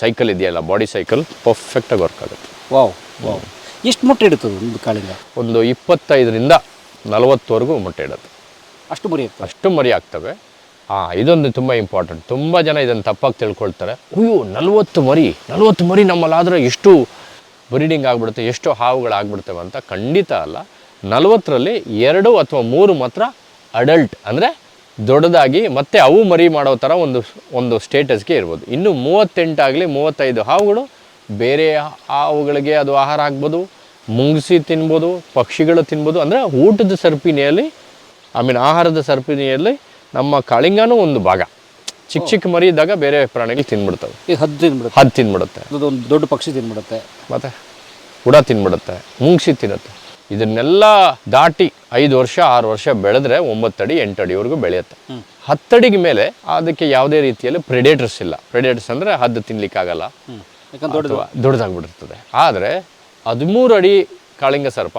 ಸೈಕಲ್ ಇದೆಯಲ್ಲ ಬಾಡಿ ಸೈಕಲ್ ಪರ್ಫೆಕ್ಟಾಗಿ ವರ್ಕ್ ಆಗುತ್ತೆ. Wow wow. ಎಷ್ಟು ಮೊಟ್ಟೆ ಇಡುತ್ತದೆ ಒಂದು ಕಾಳಿಂದ? ಒಂದು ಇಪ್ಪತ್ತೈದರಿಂದ ನಲವತ್ತುವರೆಗೂ ಮೊಟ್ಟೆ ಇಡುತ್ತೆ. ಅಷ್ಟು ಮರಿ ಅಷ್ಟು ಮರಿ ಆಗ್ತವೆ. ಹಾಂ ಇದೊಂದು ತುಂಬ ಇಂಪಾರ್ಟೆಂಟ್ ತುಂಬ ಜನ ಇದನ್ನು ತಪ್ಪಾಗಿ ತಿಳ್ಕೊಳ್ತಾರೆ. ಅಯ್ಯೋ ನಲ್ವತ್ತು ಮರಿ ನಲವತ್ತು ಮರಿ ನಮ್ಮಲ್ಲಾದರೆ ಎಷ್ಟು ಬ್ರೀಡಿಂಗ್ ಆಗಿಬಿಡುತ್ತೆ ಎಷ್ಟು ಹಾವುಗಳಾಗ್ಬಿಡ್ತವೆ ಅಂತ ಖಂಡಿತ ಅಲ್ಲ. ನಲ್ವತ್ತರಲ್ಲಿ ಎರಡು ಅಥವಾ ಮೂರು ಮಾತ್ರ ಅಡಲ್ಟ್ ಅಂದರೆ ದೊಡ್ಡದಾಗಿ ಮತ್ತೆ ಅವು ಮರಿ ಮಾಡೋ ಥರ ಒಂದು ಒಂದು ಸ್ಟೇಟಸ್ಗೆ ಇರ್ಬೋದು. ಇನ್ನು ಮೂವತ್ತೆಂಟಾಗಲಿ ಮೂವತ್ತೈದು ಹಾವುಗಳು ಬೇರೆ ಹಾವುಗಳಿಗೆ ಅದು ಆಹಾರ ಆಗ್ಬೋದು ಮುಂಗಿಸಿ ತಿನ್ಬೋದು ಪಕ್ಷಿಗಳು ತಿನ್ಬೋದು ಅಂದರೆ ಊಟದ ಸರ್ಪಿನಿಯಲ್ಲಿ ಐ ಮೀನ್ ಆಹಾರದ ಸರ್ಪಿನಿಯಲ್ಲಿ ನಮ್ಮ ಕಾಳಿಂಗನೂ ಒಂದು ಭಾಗ. ಚಿಕ್ಕ ಚಿಕ್ಕ ಮರಿ ಇದ್ದಾಗ ಬೇರೆ ಪ್ರಾಣಿಗಳು ತಿನ್ಬಿಡ್ತವೆ. ಈಗ ಹದ್ದು ತಿನ್ಬಿಡುತ್ತೆ. ಹದ್ದು ತಿನ್ಬಿಡುತ್ತೆ. ಒಂದು ದೊಡ್ಡ ಪಕ್ಷಿ ತಿನ್ಬಿಡುತ್ತೆ. ಮತ್ತೆ ಹುಡ ತಿನ್ಬಿಡುತ್ತೆ ಮುಂಗಿಸಿ ತಿನ್ನುತ್ತೆ. ಇದನ್ನೆಲ್ಲ ದಾಟಿ ಐದು ವರ್ಷ ಆರು ವರ್ಷ ಬೆಳೆದ್ರೆ ಒಂಬತ್ತಡಿ ಎಂಟಡಿವರೆಗೂ ಬೆಳೆಯುತ್ತೆ. ಹತ್ತಡಿಗೆ ಮೇಲೆ ಅದಕ್ಕೆ ಯಾವುದೇ ರೀತಿಯಲ್ಲಿ ಪ್ರೆಡೇಟರ್ಸ್ ಇಲ್ಲ. ಪ್ರೆಡೇಟರ್ಸ್ ಅಂದರೆ ಹದ್ದು ತಿನ್ಲಿಕ್ಕಾಗಲ್ಲ. ಆಗಲ್ಲ ಯಾಕಂದ್ರೆ ದೊಡ್ಡ ಅಥವಾ ದೊಡ್ಡದಾಗ್ಬಿಟ್ಟಿರ್ತದೆ. ಆದರೆ ಹದಿಮೂರು ಅಡಿ ಕಾಳಿಂಗ ಸರ್ಪ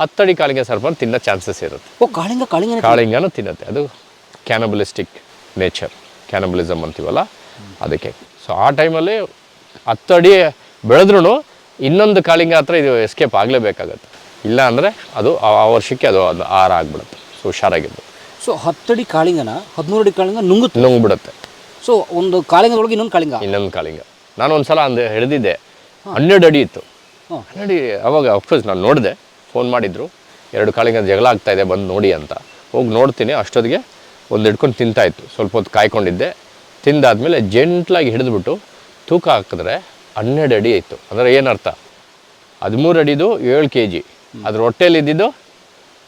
ಹತ್ತಡಿ ಕಾಳಿಂಗ ಸರ್ಪ ತಿನ್ನೋ ಚಾನ್ಸಸ್ ಇರುತ್ತೆ. ಓ ಕಾಳಿಂಗ ಕಾಳಿಂಗನೇ ತಿನ್ನುತ್ತೆ. ಅದು ಕ್ಯಾನಬಲಿಸ್ಟಿಕ್ ನೇಚರ್ ಕ್ಯಾನಬಲಿಸಮ್ ಅಂತೀವಲ್ಲ? ಅದಕ್ಕೆ. ಸೊ ಆ ಟೈಮಲ್ಲಿ ಹತ್ತಡಿ ಅಡಿ ಬೆಳೆದ್ರೂ ಇನ್ನೊಂದು ಕಾಳಿಂಗ ಹತ್ರ ಇದು ಎಸ್ಕೇಪ್ ಆಗಲೇಬೇಕಾಗತ್ತೆ. ಇಲ್ಲ ಅಂದರೆ ಅದು ಆ ಆ ವರ್ಷಕ್ಕೆ ಅದು ಅದು ಆರ ಆಗಿಬಿಡುತ್ತೆ. ಸೊ ಹುಷಾರಾಗಿದ್ದು ಸೊ ಹತ್ತಡಿ ಕಾಳಿಂಗನ ಹದಿಮೂರು ಅಡಿ ಕಾಳಿಂಗ ನುಂಗುತ್ತೆ? ನುಂಗ್ಬಿಡುತ್ತೆ. ಸೊ ಒಂದು ಕಾಳಿಂಗದೊಳಗೆ ಇನ್ನೊಂದು ಕಾಳಿಂಗ? ಇನ್ನೊಂದು ಕಾಳಿಂಗ. ನಾನು ಒಂದು ಸಲ ಅಂದೆ ಹಿಡಿದಿದ್ದೆ ಹನ್ನೆರಡು ಅಡಿ ಇತ್ತು. ಹಾಂ. ಹನ್ನೆರಡು ಅಡಿ ಅವಾಗ ಅಫ್ಕೋರ್ಸ್ ನಾನು ನೋಡಿದೆ ಫೋನ್ ಮಾಡಿದ್ರು ಎರಡು ಕಾಳಿಂಗ ಜಗಳ ಆಗ್ತಾ ಇದೆ ಬಂದು ನೋಡಿ ಅಂತ. ಹೋಗಿ ನೋಡ್ತೀನಿ ಅಷ್ಟೊತ್ತಿಗೆ ಒಂದು ಹಿಡ್ಕೊಂಡು ತಿಂತಾಯಿತ್ತು ಸ್ವಲ್ಪ ಹೊತ್ತು ಕಾಯ್ಕೊಂಡಿದ್ದೆ. ತಿಂದಾದ್ಮೇಲೆ ಜೆಂಟ್ಲಾಗಿ ಹಿಡಿದ್ಬಿಟ್ಟು ತೂಕ ಹಾಕಿದ್ರೆ ಹನ್ನೆರಡು ಅಡಿ ಇತ್ತು. ಅಂದರೆ ಏನರ್ಥ? ಹದಿಮೂರು ಅಡಿದು ಏಳು ಕೆ ಜಿ ಅದ್ರ ಹೊಟ್ಟೆಯಲ್ಲಿ ಇದ್ದಿದ್ದು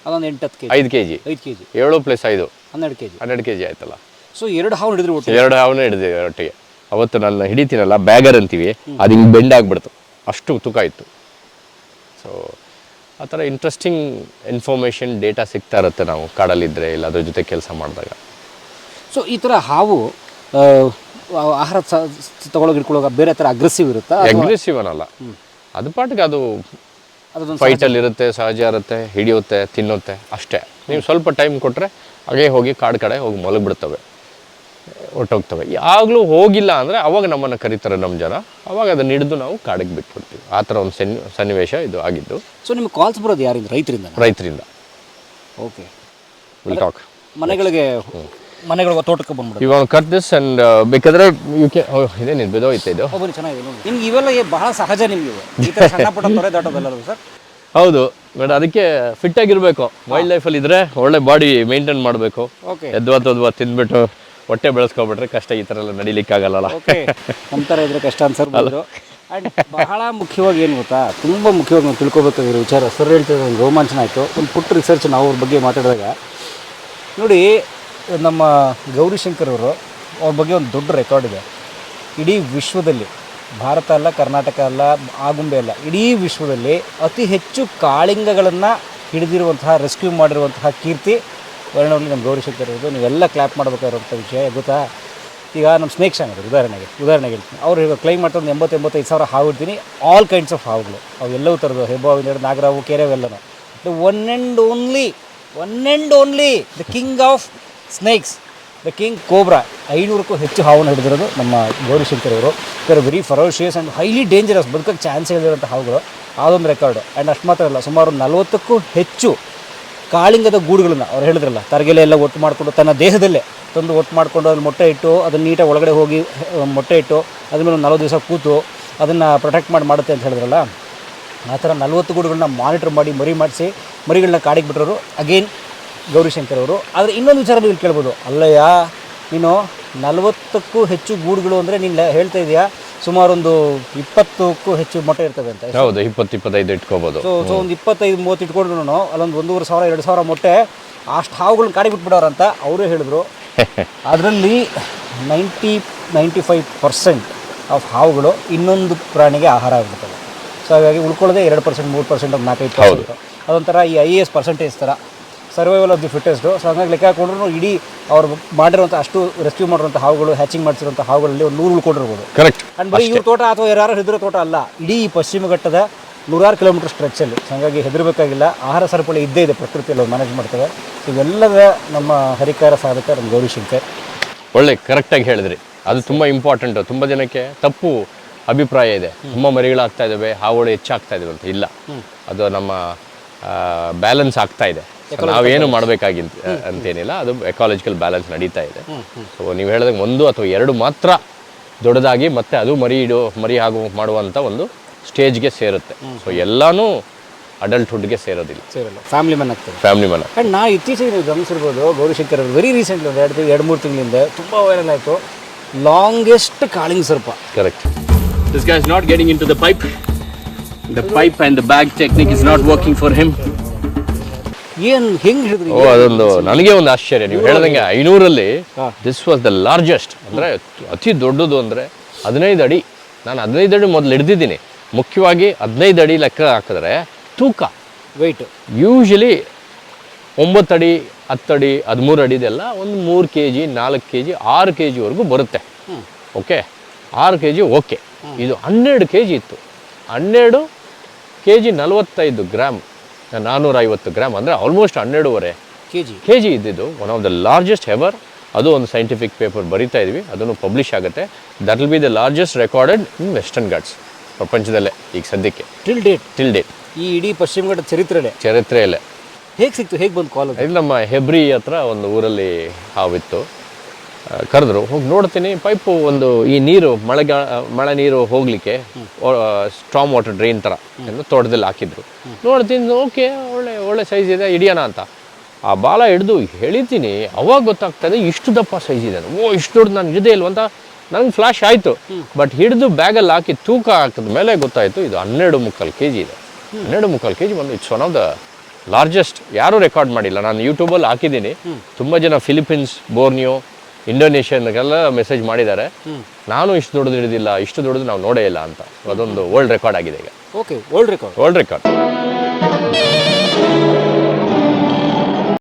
ಅದೊಂದು ಎಂಟು ಹತ್ತು ಕೆ ಜಿ ಐದು ಕೆಜಿ. ಐದು ಕೆ ಜಿ ಏಳು ಪ್ಲಸ್ ಐದು. ಹನ್ನೆರಡು ಕೆಜಿ. ಹನ್ನೆರಡು ಕೆ ಜಿ ಆಯ್ತಲ್ಲ. ಸೊ ಎರಡು ಹಾವು ಹಿಡಿದ್ರು ಒಟ್ಟು ಎರಡು ಹಾವನ್ನ ಹಿಡಿದೆ ಒಟ್ಟಿಗೆ. ಅವತ್ತು ನಾನು ಹಿಡಿತೀನಲ್ಲ ಬ್ಯಾಗರ್ ಅಂತೀವಿ. ಅದು ಹಿಂಗೆ ಬೆಂಡ್ ಆಗಿಬಿಡ್ತು. ಅಷ್ಟು ತುಕ ಇತ್ತು. ಸೊ ಆ ಥರ ಇಂಟ್ರೆಸ್ಟಿಂಗ್ ಇನ್ಫಾರ್ಮೇಷನ್ ಡೇಟಾ ಸಿಗ್ತಾ ಇರುತ್ತೆ ನಾವು ಕಾಡಲ್ಲಿದ್ದರೆ ಇಲ್ಲ ಅದ್ರ ಜೊತೆ ಕೆಲಸ ಮಾಡಿದಾಗ. ಸೊ ಈ ಥರ ಹಾವು ಆಹಾರ ತಗೊಳಗೆ ಇಟ್ಕೊಳ್ಳೋಕೆ ಬೇರೆ ಥರ ಅಗ್ರೆಸಿವ್ ಇರುತ್ತಾ? ಅಗ್ರೆಸಿವ್ ಅನ್ನಲ್ಲ. ಅದು ಪಾಟಿಗೆ ಅದು ಫೈಟಲ್ಲಿ ಇರುತ್ತೆ ಸಹಜ. ಇರುತ್ತೆ ಹಿಡಿಯುತ್ತೆ ತಿನ್ನುತ್ತೆ ಅಷ್ಟೇ. ನೀವು ಸ್ವಲ್ಪ ಟೈಮ್ ಕೊಟ್ಟರೆ ಹಾಗೆ ಹೋಗಿ ಕಾಡು ಕಡೆ ಹೋಗಿ ಮಲಗಿಬಿಡ್ತವೆ ಹೊಟ್ಟೋಗ್ತವೆ ಯಾವಾಗಲೂ ಹೋಗಿಲ್ಲ ಅಂದರೆ ಅವಾಗ ನಮ್ಮನ್ನು ಕರೀತಾರೆ ನಮ್ಮ ಜನ. ಅವಾಗ ಅದನ್ನ ಹಿಡಿದು ನಾವು ಕಾಡಿಗೆ ಬಿಟ್ಬಿಡ್ತೀವಿ. ಆ ಥರ ಒಂದು ಸನ್ನಿ ಸನ್ನಿವೇಶ ಇದು ಆಗಿದ್ದು. ಸೊ ನಿಮ್ಗೆ ಕಾಲ್ಸ್ ಬರೋದು ಯಾರಿಂದ? ರೈತರಿಂದ. ರೈತರಿಂದ ಓಕೆ ವಿಲ್ ಟಾಕ್ ಮನೆಗಳಿಗೆ ಮನೆಗಳಿಗೆ ತೋಟಕ್ಕೆ ಬಂದ್ಬಿಡು. You want cut this and ಬೇಕಾದ್ರೆ ಯು ಕೆ ಇದೇನಿದು ಬಿದೋಯ್ತಾ ಇದು? ಬನ್ನಿ ಚೆನ್ನಾಗಿದೆ ನೋಡಿ. ನಿಮ್ಗೆ ಇವೆಲ್ಲ ಏ- ಬಹಳ ಸಹಜ ನಿಮ್ಗೆ ಇವು. ಈ ಥರ ಸಣ್ಣ ಪುಟ್ಟ ತೊರೆ ದಾಟೋದಲ್ಲ ಸರ್. ಹೌದು ಬಟ್ ಅದಕ್ಕೆ ಫಿಟ್ ಆಗಿರಬೇಕು. ವೈಲ್ಡ್ ಲೈಫಲ್ಲಿ ಇದ್ರೆ ಒಳ್ಳೆ ಬಾಡಿ ಮೇಂಟೈನ್ ಮಾಡಬೇಕು. ಓಕೆ ಎದ್ವಾ ತದ್ವಾ ತಿಂದ್ಬಿಟ್ಟು ಹೊಟ್ಟೆ ಬೆಳೆಸ್ಕೊಬಿಟ್ರೆ ಕಷ್ಟ ಈ ಥರ ಎಲ್ಲ ನಡಿಲಿಕ್ಕಾಗಲ್ಲ ಓಕೆ ನಮ್ಮ ಥರ ಇದ್ರೆ ಕಷ್ಟ ಅನ್ಸರ್ಬೋದು. ಆ್ಯಂಡ್ ಬಹಳ ಮುಖ್ಯವಾಗಿ ಏನು ಗೊತ್ತಾ? ತುಂಬ ಮುಖ್ಯವಾಗಿ ನಾವು ತಿಳ್ಕೊಬೇಕಾಗಿರೋ ವಿಚಾರ. ಸರ್ ಹೇಳ್ತಿದ್ರೆ ಒಂದು ರೋಮಾಂಚನ ಆಯಿತು. ಒಂದು ಪುಟ್ಟ ರಿಸರ್ಚ್ ನಾವು ಅವ್ರ ಬಗ್ಗೆ ಮಾತಾಡಿದಾಗ. ನೋಡಿ ನಮ್ಮ ಗೌರಿಶಂಕರ್ ಅವರು ಅವ್ರ ಬಗ್ಗೆ ಒಂದು ದೊಡ್ಡ ರೆಕಾರ್ಡ್ ಇದೆ. ಇಡೀ ವಿಶ್ವದಲ್ಲಿ, ಭಾರತ ಅಲ್ಲ, ಕರ್ನಾಟಕ ಅಲ್ಲ, ಆಗುಂಬೆ ಅಲ್ಲ, ಇಡೀ ವಿಶ್ವದಲ್ಲಿ ಅತಿ ಹೆಚ್ಚು ಕಾಳಿಂಗಗಳನ್ನು ಹಿಡಿದಿರುವಂತಹ ರೆಸ್ಕ್ಯೂ ಮಾಡಿರುವಂತಹ ಕೀರ್ತಿ ವರ್ಣವಲ್ಲಿ ನಮ್ಮ ಗೌರಿಶಂಕರ್ ಇರೋದು ನೀವೆಲ್ಲ ಕ್ಲಾಪ್ ಮಾಡಬೇಕಾಗಿರುವಂಥ ವಿಷಯ, ಗೊತ್ತಾ? ಈಗ ನಮ್ಮ ಸ್ನೇಕ್ ಶಾಂಗ್ ಉದಾಹರಣೆಗೆ ಉದಾಹರಣೆಗೆ ಹೇಳ್ತೀನಿ. ಅವ್ರು ಈಗ ಕ್ಲೈಮ್ ಮಾಡ್ತಾ ಒಂದು ಎಂಬತ್ತು ಎಂಬತ್ತೈದು ಸಾವಿರ ಹಾವು ಇಡ್ತೀನಿ. ಆಲ್ ಕೈಂಡ್ಸ್ ಆಫ್ ಹಾವುಗಳು. ಅವು ಎಲ್ಲವೂ ಥರದ್ದು ಹೆಬ್ಬಾವಿನ ನಾಗರಾವು ಕೆರೆವೆಲ್ಲನೂ one and only one and only the king of snakes the king cobra ಐನೂರಕ್ಕೂ ಹೆಚ್ಚು ಹಾವನ್ನು ಹಿಡಿದಿರೋದು ನಮ್ಮ ಗೌರಿಶಂಕರ್ ಅವರು. ಇವರು very ferocious and highly dangerous ಬದುಕಕ್ಕೆ chance ಇಲ್ಲದಿರೋಂಥ ಹಾವುಗಳು. ಅದೊಂದು ರೆಕಾರ್ಡು ಆ್ಯಂಡ್ ಅಷ್ಟು ಮಾತ್ರ ಅಲ್ಲ, ಸುಮಾರು ನಲವತ್ತಕ್ಕೂ ಹೆಚ್ಚು ಕಾಳಿಂಗದ ಗೂಡುಗಳನ್ನು ಅವ್ರು ಹೇಳಿದ್ರಲ್ಲ, ತರಗೆಲೆ ಎಲ್ಲ ಒಟ್ಟು ಮಾಡಿಕೊಂಡು ತನ್ನ ದೇಹದಲ್ಲೇ ತಂದು ಒಟ್ಟು ಮಾಡಿಕೊಂಡು ಅದ್ರಲ್ಲಿ ಮೊಟ್ಟೆ ಇಟ್ಟು, ಅದನ್ನು ನೀಟಾಗಿ ಒಳಗಡೆ ಹೋಗಿ ಮೊಟ್ಟೆ ಇಟ್ಟು ಅದ್ರ ಮೇಲೆ ಒಂದು ನಲವತ್ತು ದಿವಸ ಕೂತು, ಅದನ್ನು ಪ್ರೊಟೆಕ್ಟ್ ಮಾಡಿ ಮಾಡುತ್ತೆ ಅಂತ ಹೇಳಿದ್ರಲ್ಲ, ಆ ಥರ ನಲವತ್ತು ಗೂಡುಗಳನ್ನ ಮಾನಿಟರ್ ಮಾಡಿ, ಮರಿ ಮಾಡಿಸಿ, ಮರಿಗಳನ್ನ ಕಾಡಿಗೆ ಬಿಟ್ಟರು ಅಗೇನ್ ಗೌರಿಶಂಕರ್ ಅವರು. ಆದರೆ ಇನ್ನೊಂದು ವಿಚಾರ ನೀವು ಕೇಳ್ಬೋದು. ಅಲ್ಲಯ್ಯ ನೀನು ನಲವತ್ತಕ್ಕೂ ಹೆಚ್ಚು ಗೂಡುಗಳು ಅಂದರೆ ನೀನು ಹೇಳ್ತಾ ಇದೆಯಾ? ಸುಮಾರು ಒಂದು ಇಪ್ಪತ್ತಕ್ಕೂ ಹೆಚ್ಚು ಮೊಟ್ಟೆ ಇರ್ತವೆ ಅಂತ. ಹೌದು ಇಪ್ಪತ್ತು ಇಪ್ಪತ್ತೈದು ಇಟ್ಕೋಬೋದು. ಸೊ ಸೊ ಒಂದು ಇಪ್ಪತ್ತೈದು ಮೂವತ್ತು ಇಟ್ಕೊಂಡ್ರು ಅಲ್ಲೊಂದು ಒಂದೂವರೆ ಸಾವಿರ ಎರಡು ಸಾವಿರ ಮೊಟ್ಟೆ. ಅಷ್ಟು ಹಾವುಗಳನ್ನ ಕಾಡಿ ಅಂತ ಅವರೇ ಹೇಳಿದ್ರು. ಅದರಲ್ಲಿ ninety ninety five percent of ಹಾವುಗಳು ಇನ್ನೊಂದು ಪ್ರಾಣಿಗೆ ಆಹಾರ ಆಗಿಬಿಡ್ತವೆ ಸೊ ಹಾಗಾಗಿ ಉಳ್ಕೊಳ್ಳೋದೇ ಎರಡು ಪರ್ಸೆಂಟ್ ಮೂರು ಪರ್ಸೆಂಟ್ ಒಂದು ನಾಲ್ಕೈದು ಪರ್ಸೆಂಟ್. ಅದೊಂಥರ ಈ ಐ ಎ ಎಸ್ ಪರ್ಸೆಂಟೇಜ್ ಥರ. Survival of the fittest so ಹಂಗಾಗಿ ಲೆಕ್ಕ ಹಾಕೊಂಡ್ರು ಇಡೀ ಅವ್ರು ಮಾಡಿರುವಂಥ ಅಷ್ಟು ರೆಸ್ಕ್ಯೂ ಮಾಡಿರುವಂಥ ಹಾವುಗಳು ಹ್ಯಾಚಿಂಗ್ ಮಾಡಿಸಿರುವಂಥ ಹಾವುಗಳಲ್ಲಿ ಒಂದು ನೂರು ಉಳ್ಕೊಂಡಿರ್ಬೋದು. ಕರೆಕ್ಟ್ ಅಂಡ್ ಬರೀ ಇವ್ರ ತೋಟ ಅಥವಾ ಯಾರು ಹೆದರೋ ತೋಟ ಅಲ್ಲ ಇಡೀ ಈ ಪಶ್ಚಿಮ ಘಟ್ಟದ ನೂರಾರು ಕಿಲೋಮೀಟರ್ ಸ್ಟ್ರೆಚ್ಚಲ್ಲಿ ಹಾಗಾಗಿ ಹೆದರಬೇಕಾಗಿಲ್ಲ. ಆಹಾರ ಸರಪಳಿ ಇದ್ದೇ ಇದೆ ಪ್ರಕೃತಿಯಲ್ಲಿ ಮ್ಯಾನೇಜ್ ಸೊ ಇವೆಲ್ಲದ ನಮ್ಮ ಹರಿಕಾರ ಸಾಧಕ ನಮ್ಮ ಗೌರಿಶಂಕರ್ ಒಳ್ಳೆ ಕರೆಕ್ಟಾಗಿ ಹೇಳಿದ್ರಿ. ಅದು ತುಂಬ ಇಂಪಾರ್ಟೆಂಟು ತುಂಬ ಜನಕ್ಕೆ ತಪ್ಪು ಅಭಿಪ್ರಾಯ ಇದೆ. ತುಂಬ ಮರಿಗಳಾಗ್ತಾ ಇದ್ದಾವೆ ಹಾವುಗಳು ಹೆಚ್ಚಾಗ್ತಾ ಇದಾವೆ ಅಂತ ಇಲ್ಲ. ಅದು ನಮ್ಮ ಬ್ಯಾಲೆನ್ಸ್ ಆಗ್ತಾ ಇದೆ. ನಾವೇನು ಮಾಡಬೇಕಾಗಿಂತ ಅಂತೇನಿಲ್ಲ ಅದು ಎಕಾಲಜಿಕಲ್ ಬ್ಯಾಲೆನ್ಸ್ ನಡೀತಾ ಇದೆ. ಸೊ ನೀವು ಹೇಳಿದಾಗ ಒಂದು ಅಥವಾ ಎರಡು ಮಾತ್ರ ದೊಡ್ಡದಾಗಿ ಮತ್ತೆ ಅದು ಮರಿ ಇಡೋ ಮರಿ ಆಗು ಮಾಡುವಂಥ ಒಂದು ಸ್ಟೇಜ್ಗೆ ಸೇರುತ್ತೆ. ಸೊ ಎಲ್ಲನೂ ಅಡಲ್ಟ್ಹುಡ್ಗೆ ಸೇರೋದಿಲ್ಲ. ಸೇರಲ್ಲ. ಫ್ಯಾಮಿಲಿ ಮ್ಯಾನ್ ಆಗ್ತದೆ ಫ್ಯಾಮಿಲಿ ಮನ ಆ್ಯಂಡ್ ನಾ ಇತ್ತೀಚೆಗೆ ನೀವು ಗಮನಿಸಿರ್ಬೋದು ಗೌರಿಶಂಕರ್ ಅವರು ವೆರಿ ರೀಸೆಂಟ್ಲಿ ಒಂದು ಎರಡು ಎರಡು ಮೂರು ತಿಂಗಳಿಂದ ತುಂಬ ವೈರಲ್ ಆಯಿತು. ಲಾಂಗೆಸ್ಟ್ ಕಾಳಿಂಗ್ ಸರ್ಪ. Correct this guy not getting into the pipe the pipe and the bag technique is not working for him. ಏನು ಹೆಂಗೆ ಹಿಡಿದ್ರಿ ಓ ಅದೊಂದು ನನಗೆ ಒಂದು ಆಶ್ಚರ್ಯ. ನೀವು ಹೇಳ್ದಂಗೆ ಐನೂರಲ್ಲಿ ದಿಸ್ ವಾಸ್ ದ ಲಾರ್ಜೆಸ್ಟ್ ಅಂದರೆ ಅತಿ ದೊಡ್ಡದು ಅಂದರೆ ಹದಿನೈದು ಅಡಿ. ನಾನು ಹದಿನೈದು ಅಡಿ ಮೊದಲು ಹಿಡ್ದಿದ್ದೀನಿ. ಮುಖ್ಯವಾಗಿ ಹದಿನೈದು ಅಡಿ ಲೆಕ್ಕ ಹಾಕಿದ್ರೆ ತೂಕ. ವೆಯ್ಟ್ ಯೂಶಲಿ ಒಂಬತ್ತು ಅಡಿ ಹತ್ತು ಅಡಿ ಹದಿಮೂರು ಅಡಿದೆಲ್ಲ ಒಂದು ಮೂರು ಕೆ ಜಿ ನಾಲ್ಕು ಕೆ ಜಿ ಆರು ಕೆ ಜಿವರೆಗೂ ಬರುತ್ತೆ. ಓಕೆ? ಆರು ಕೆ ಜಿ ಓಕೆ ಇದು ಹನ್ನೆರಡು ಕೆ ಜಿ ಇತ್ತು. ಹನ್ನೆರಡು ಕೆ ಜಿ ನಲವತ್ತೈದು ಗ್ರಾಮ್. ನಾನ್ನೂರ ಐವತ್ತು ಗ್ರಾಮ್ ಅಂದರೆ ಆಲ್ಮೋಸ್ಟ್ ಹನ್ನೆರಡೂವರೆ ಕೆ ಜಿ ಕೆ ಜಿ ಇದ್ದಿದ್ದು ಒನ್ ಆಫ್ ದ ಲಾರ್ಜೆಸ್ಟ್ ಹೆವರ್ ಅದು ಒಂದು ಸೈಂಟಿಫಿಕ್ ಪೇಪರ್ ಬರಿತಾ ಇದ್ವಿ. ಅದನ್ನು ಪಬ್ಲಿಷ್ ಆಗುತ್ತೆ. That will be the largest recorded in Western Ghats ಪ್ರಪಂಚದಲ್ಲೇ ಈಗ ಸದ್ಯಕ್ಕೆ. ಟಿಲ್ ಡೇಟ್ ಟಿಲ್ ಡೇಟ್ ಈ ಇಡೀ ಪಶ್ಚಿಮ ಘಟ್ಟ ಚರಿತ್ರೆಲೆ. ಚರಿತ್ರೆಯಲ್ಲೇ ಹೇಗೆ ಸಿಕ್ತು? ಹೇಗೆ ಬಂದು ಕಾಲ್ ಇದು ನಮ್ಮ ಹೆಬ್ರಿ ಹತ್ರ ಒಂದು ಊರಲ್ಲಿ ಹಾವಿತ್ತು. ಕರೆದ್ರು. ಹೋಗಿ ನೋಡ್ತೀನಿ. ಪೈಪು ಒಂದು ಈ ನೀರು ಮಳೆ ಮಳೆ ನೀರು ಹೋಗಲಿಕ್ಕೆ ಸ್ಟ್ರಾಂಗ್ ವಾಟರ್ ಡ್ರೈನ್ ಥರ ಏನು ತೋಟದಲ್ಲಿ ಹಾಕಿದ್ರು. ನೋಡ್ತೀನಿ ಓಕೆ ಒಳ್ಳೆ ಒಳ್ಳೆ ಸೈಜ್ ಇದೆ ಹಿಡಿಯೋಣ ಅಂತ. ಆ ಬಾಲ ಹಿಡಿದು ಹೇಳಿತೀನಿ ಅವಾಗ ಗೊತ್ತಾಗ್ತದೆ ಇಷ್ಟು ದಪ್ಪ ಸೈಜ್ ಇದೆ ಓ ಇಷ್ಟು ದೊಡ್ಡ ನಾನು ಹಿಡಿದೇ ಇಲ್ವಂತ ನನಗೆ ಫ್ಲಾಶ್ ಆಯಿತು. ಬಟ್ ಹಿಡಿದು ಬ್ಯಾಗಲ್ಲಿ ಹಾಕಿ ತೂಕ ಹಾಕಿದ ಮೇಲೆ ಗೊತ್ತಾಯಿತು ಇದು ಹನ್ನೆರಡು ಮುಕ್ಕಾಲು ಕೆ ಜಿ ಇದೆ ಹನ್ನೆರಡು ಮುಕ್ಕಾಲು ಕೆ ಜಿ ಬಂದು it's one of the largest ಯಾರೂ ರೆಕಾರ್ಡ್ ಮಾಡಿಲ್ಲ. ನಾನು ಯೂಟ್ಯೂಬಲ್ಲಿ ಹಾಕಿದ್ದೀನಿ. ತುಂಬ ಜನ ಫಿಲಿಪೀನ್ಸ್ ಬೋರ್ನಿಯೋ ಇಂಡೋನೇಷ್ಯನ್ಗೆಲ್ಲ ಮೆಸೇಜ್ ಮಾಡಿದ್ದಾರೆ. ನಾನು ಇಷ್ಟು ದೊಡ್ಡದು ಹಿಡಿದಿಲ್ಲ ಇಷ್ಟು ದೊಡ್ಡದು ನಾವು ನೋಡೇ ಇಲ್ಲ ಅಂತ. ಅದೊಂದು ವರ್ಲ್ಡ್ ರೆಕಾರ್ಡ್ ಆಗಿದೆ ಈಗ. Okay world record world record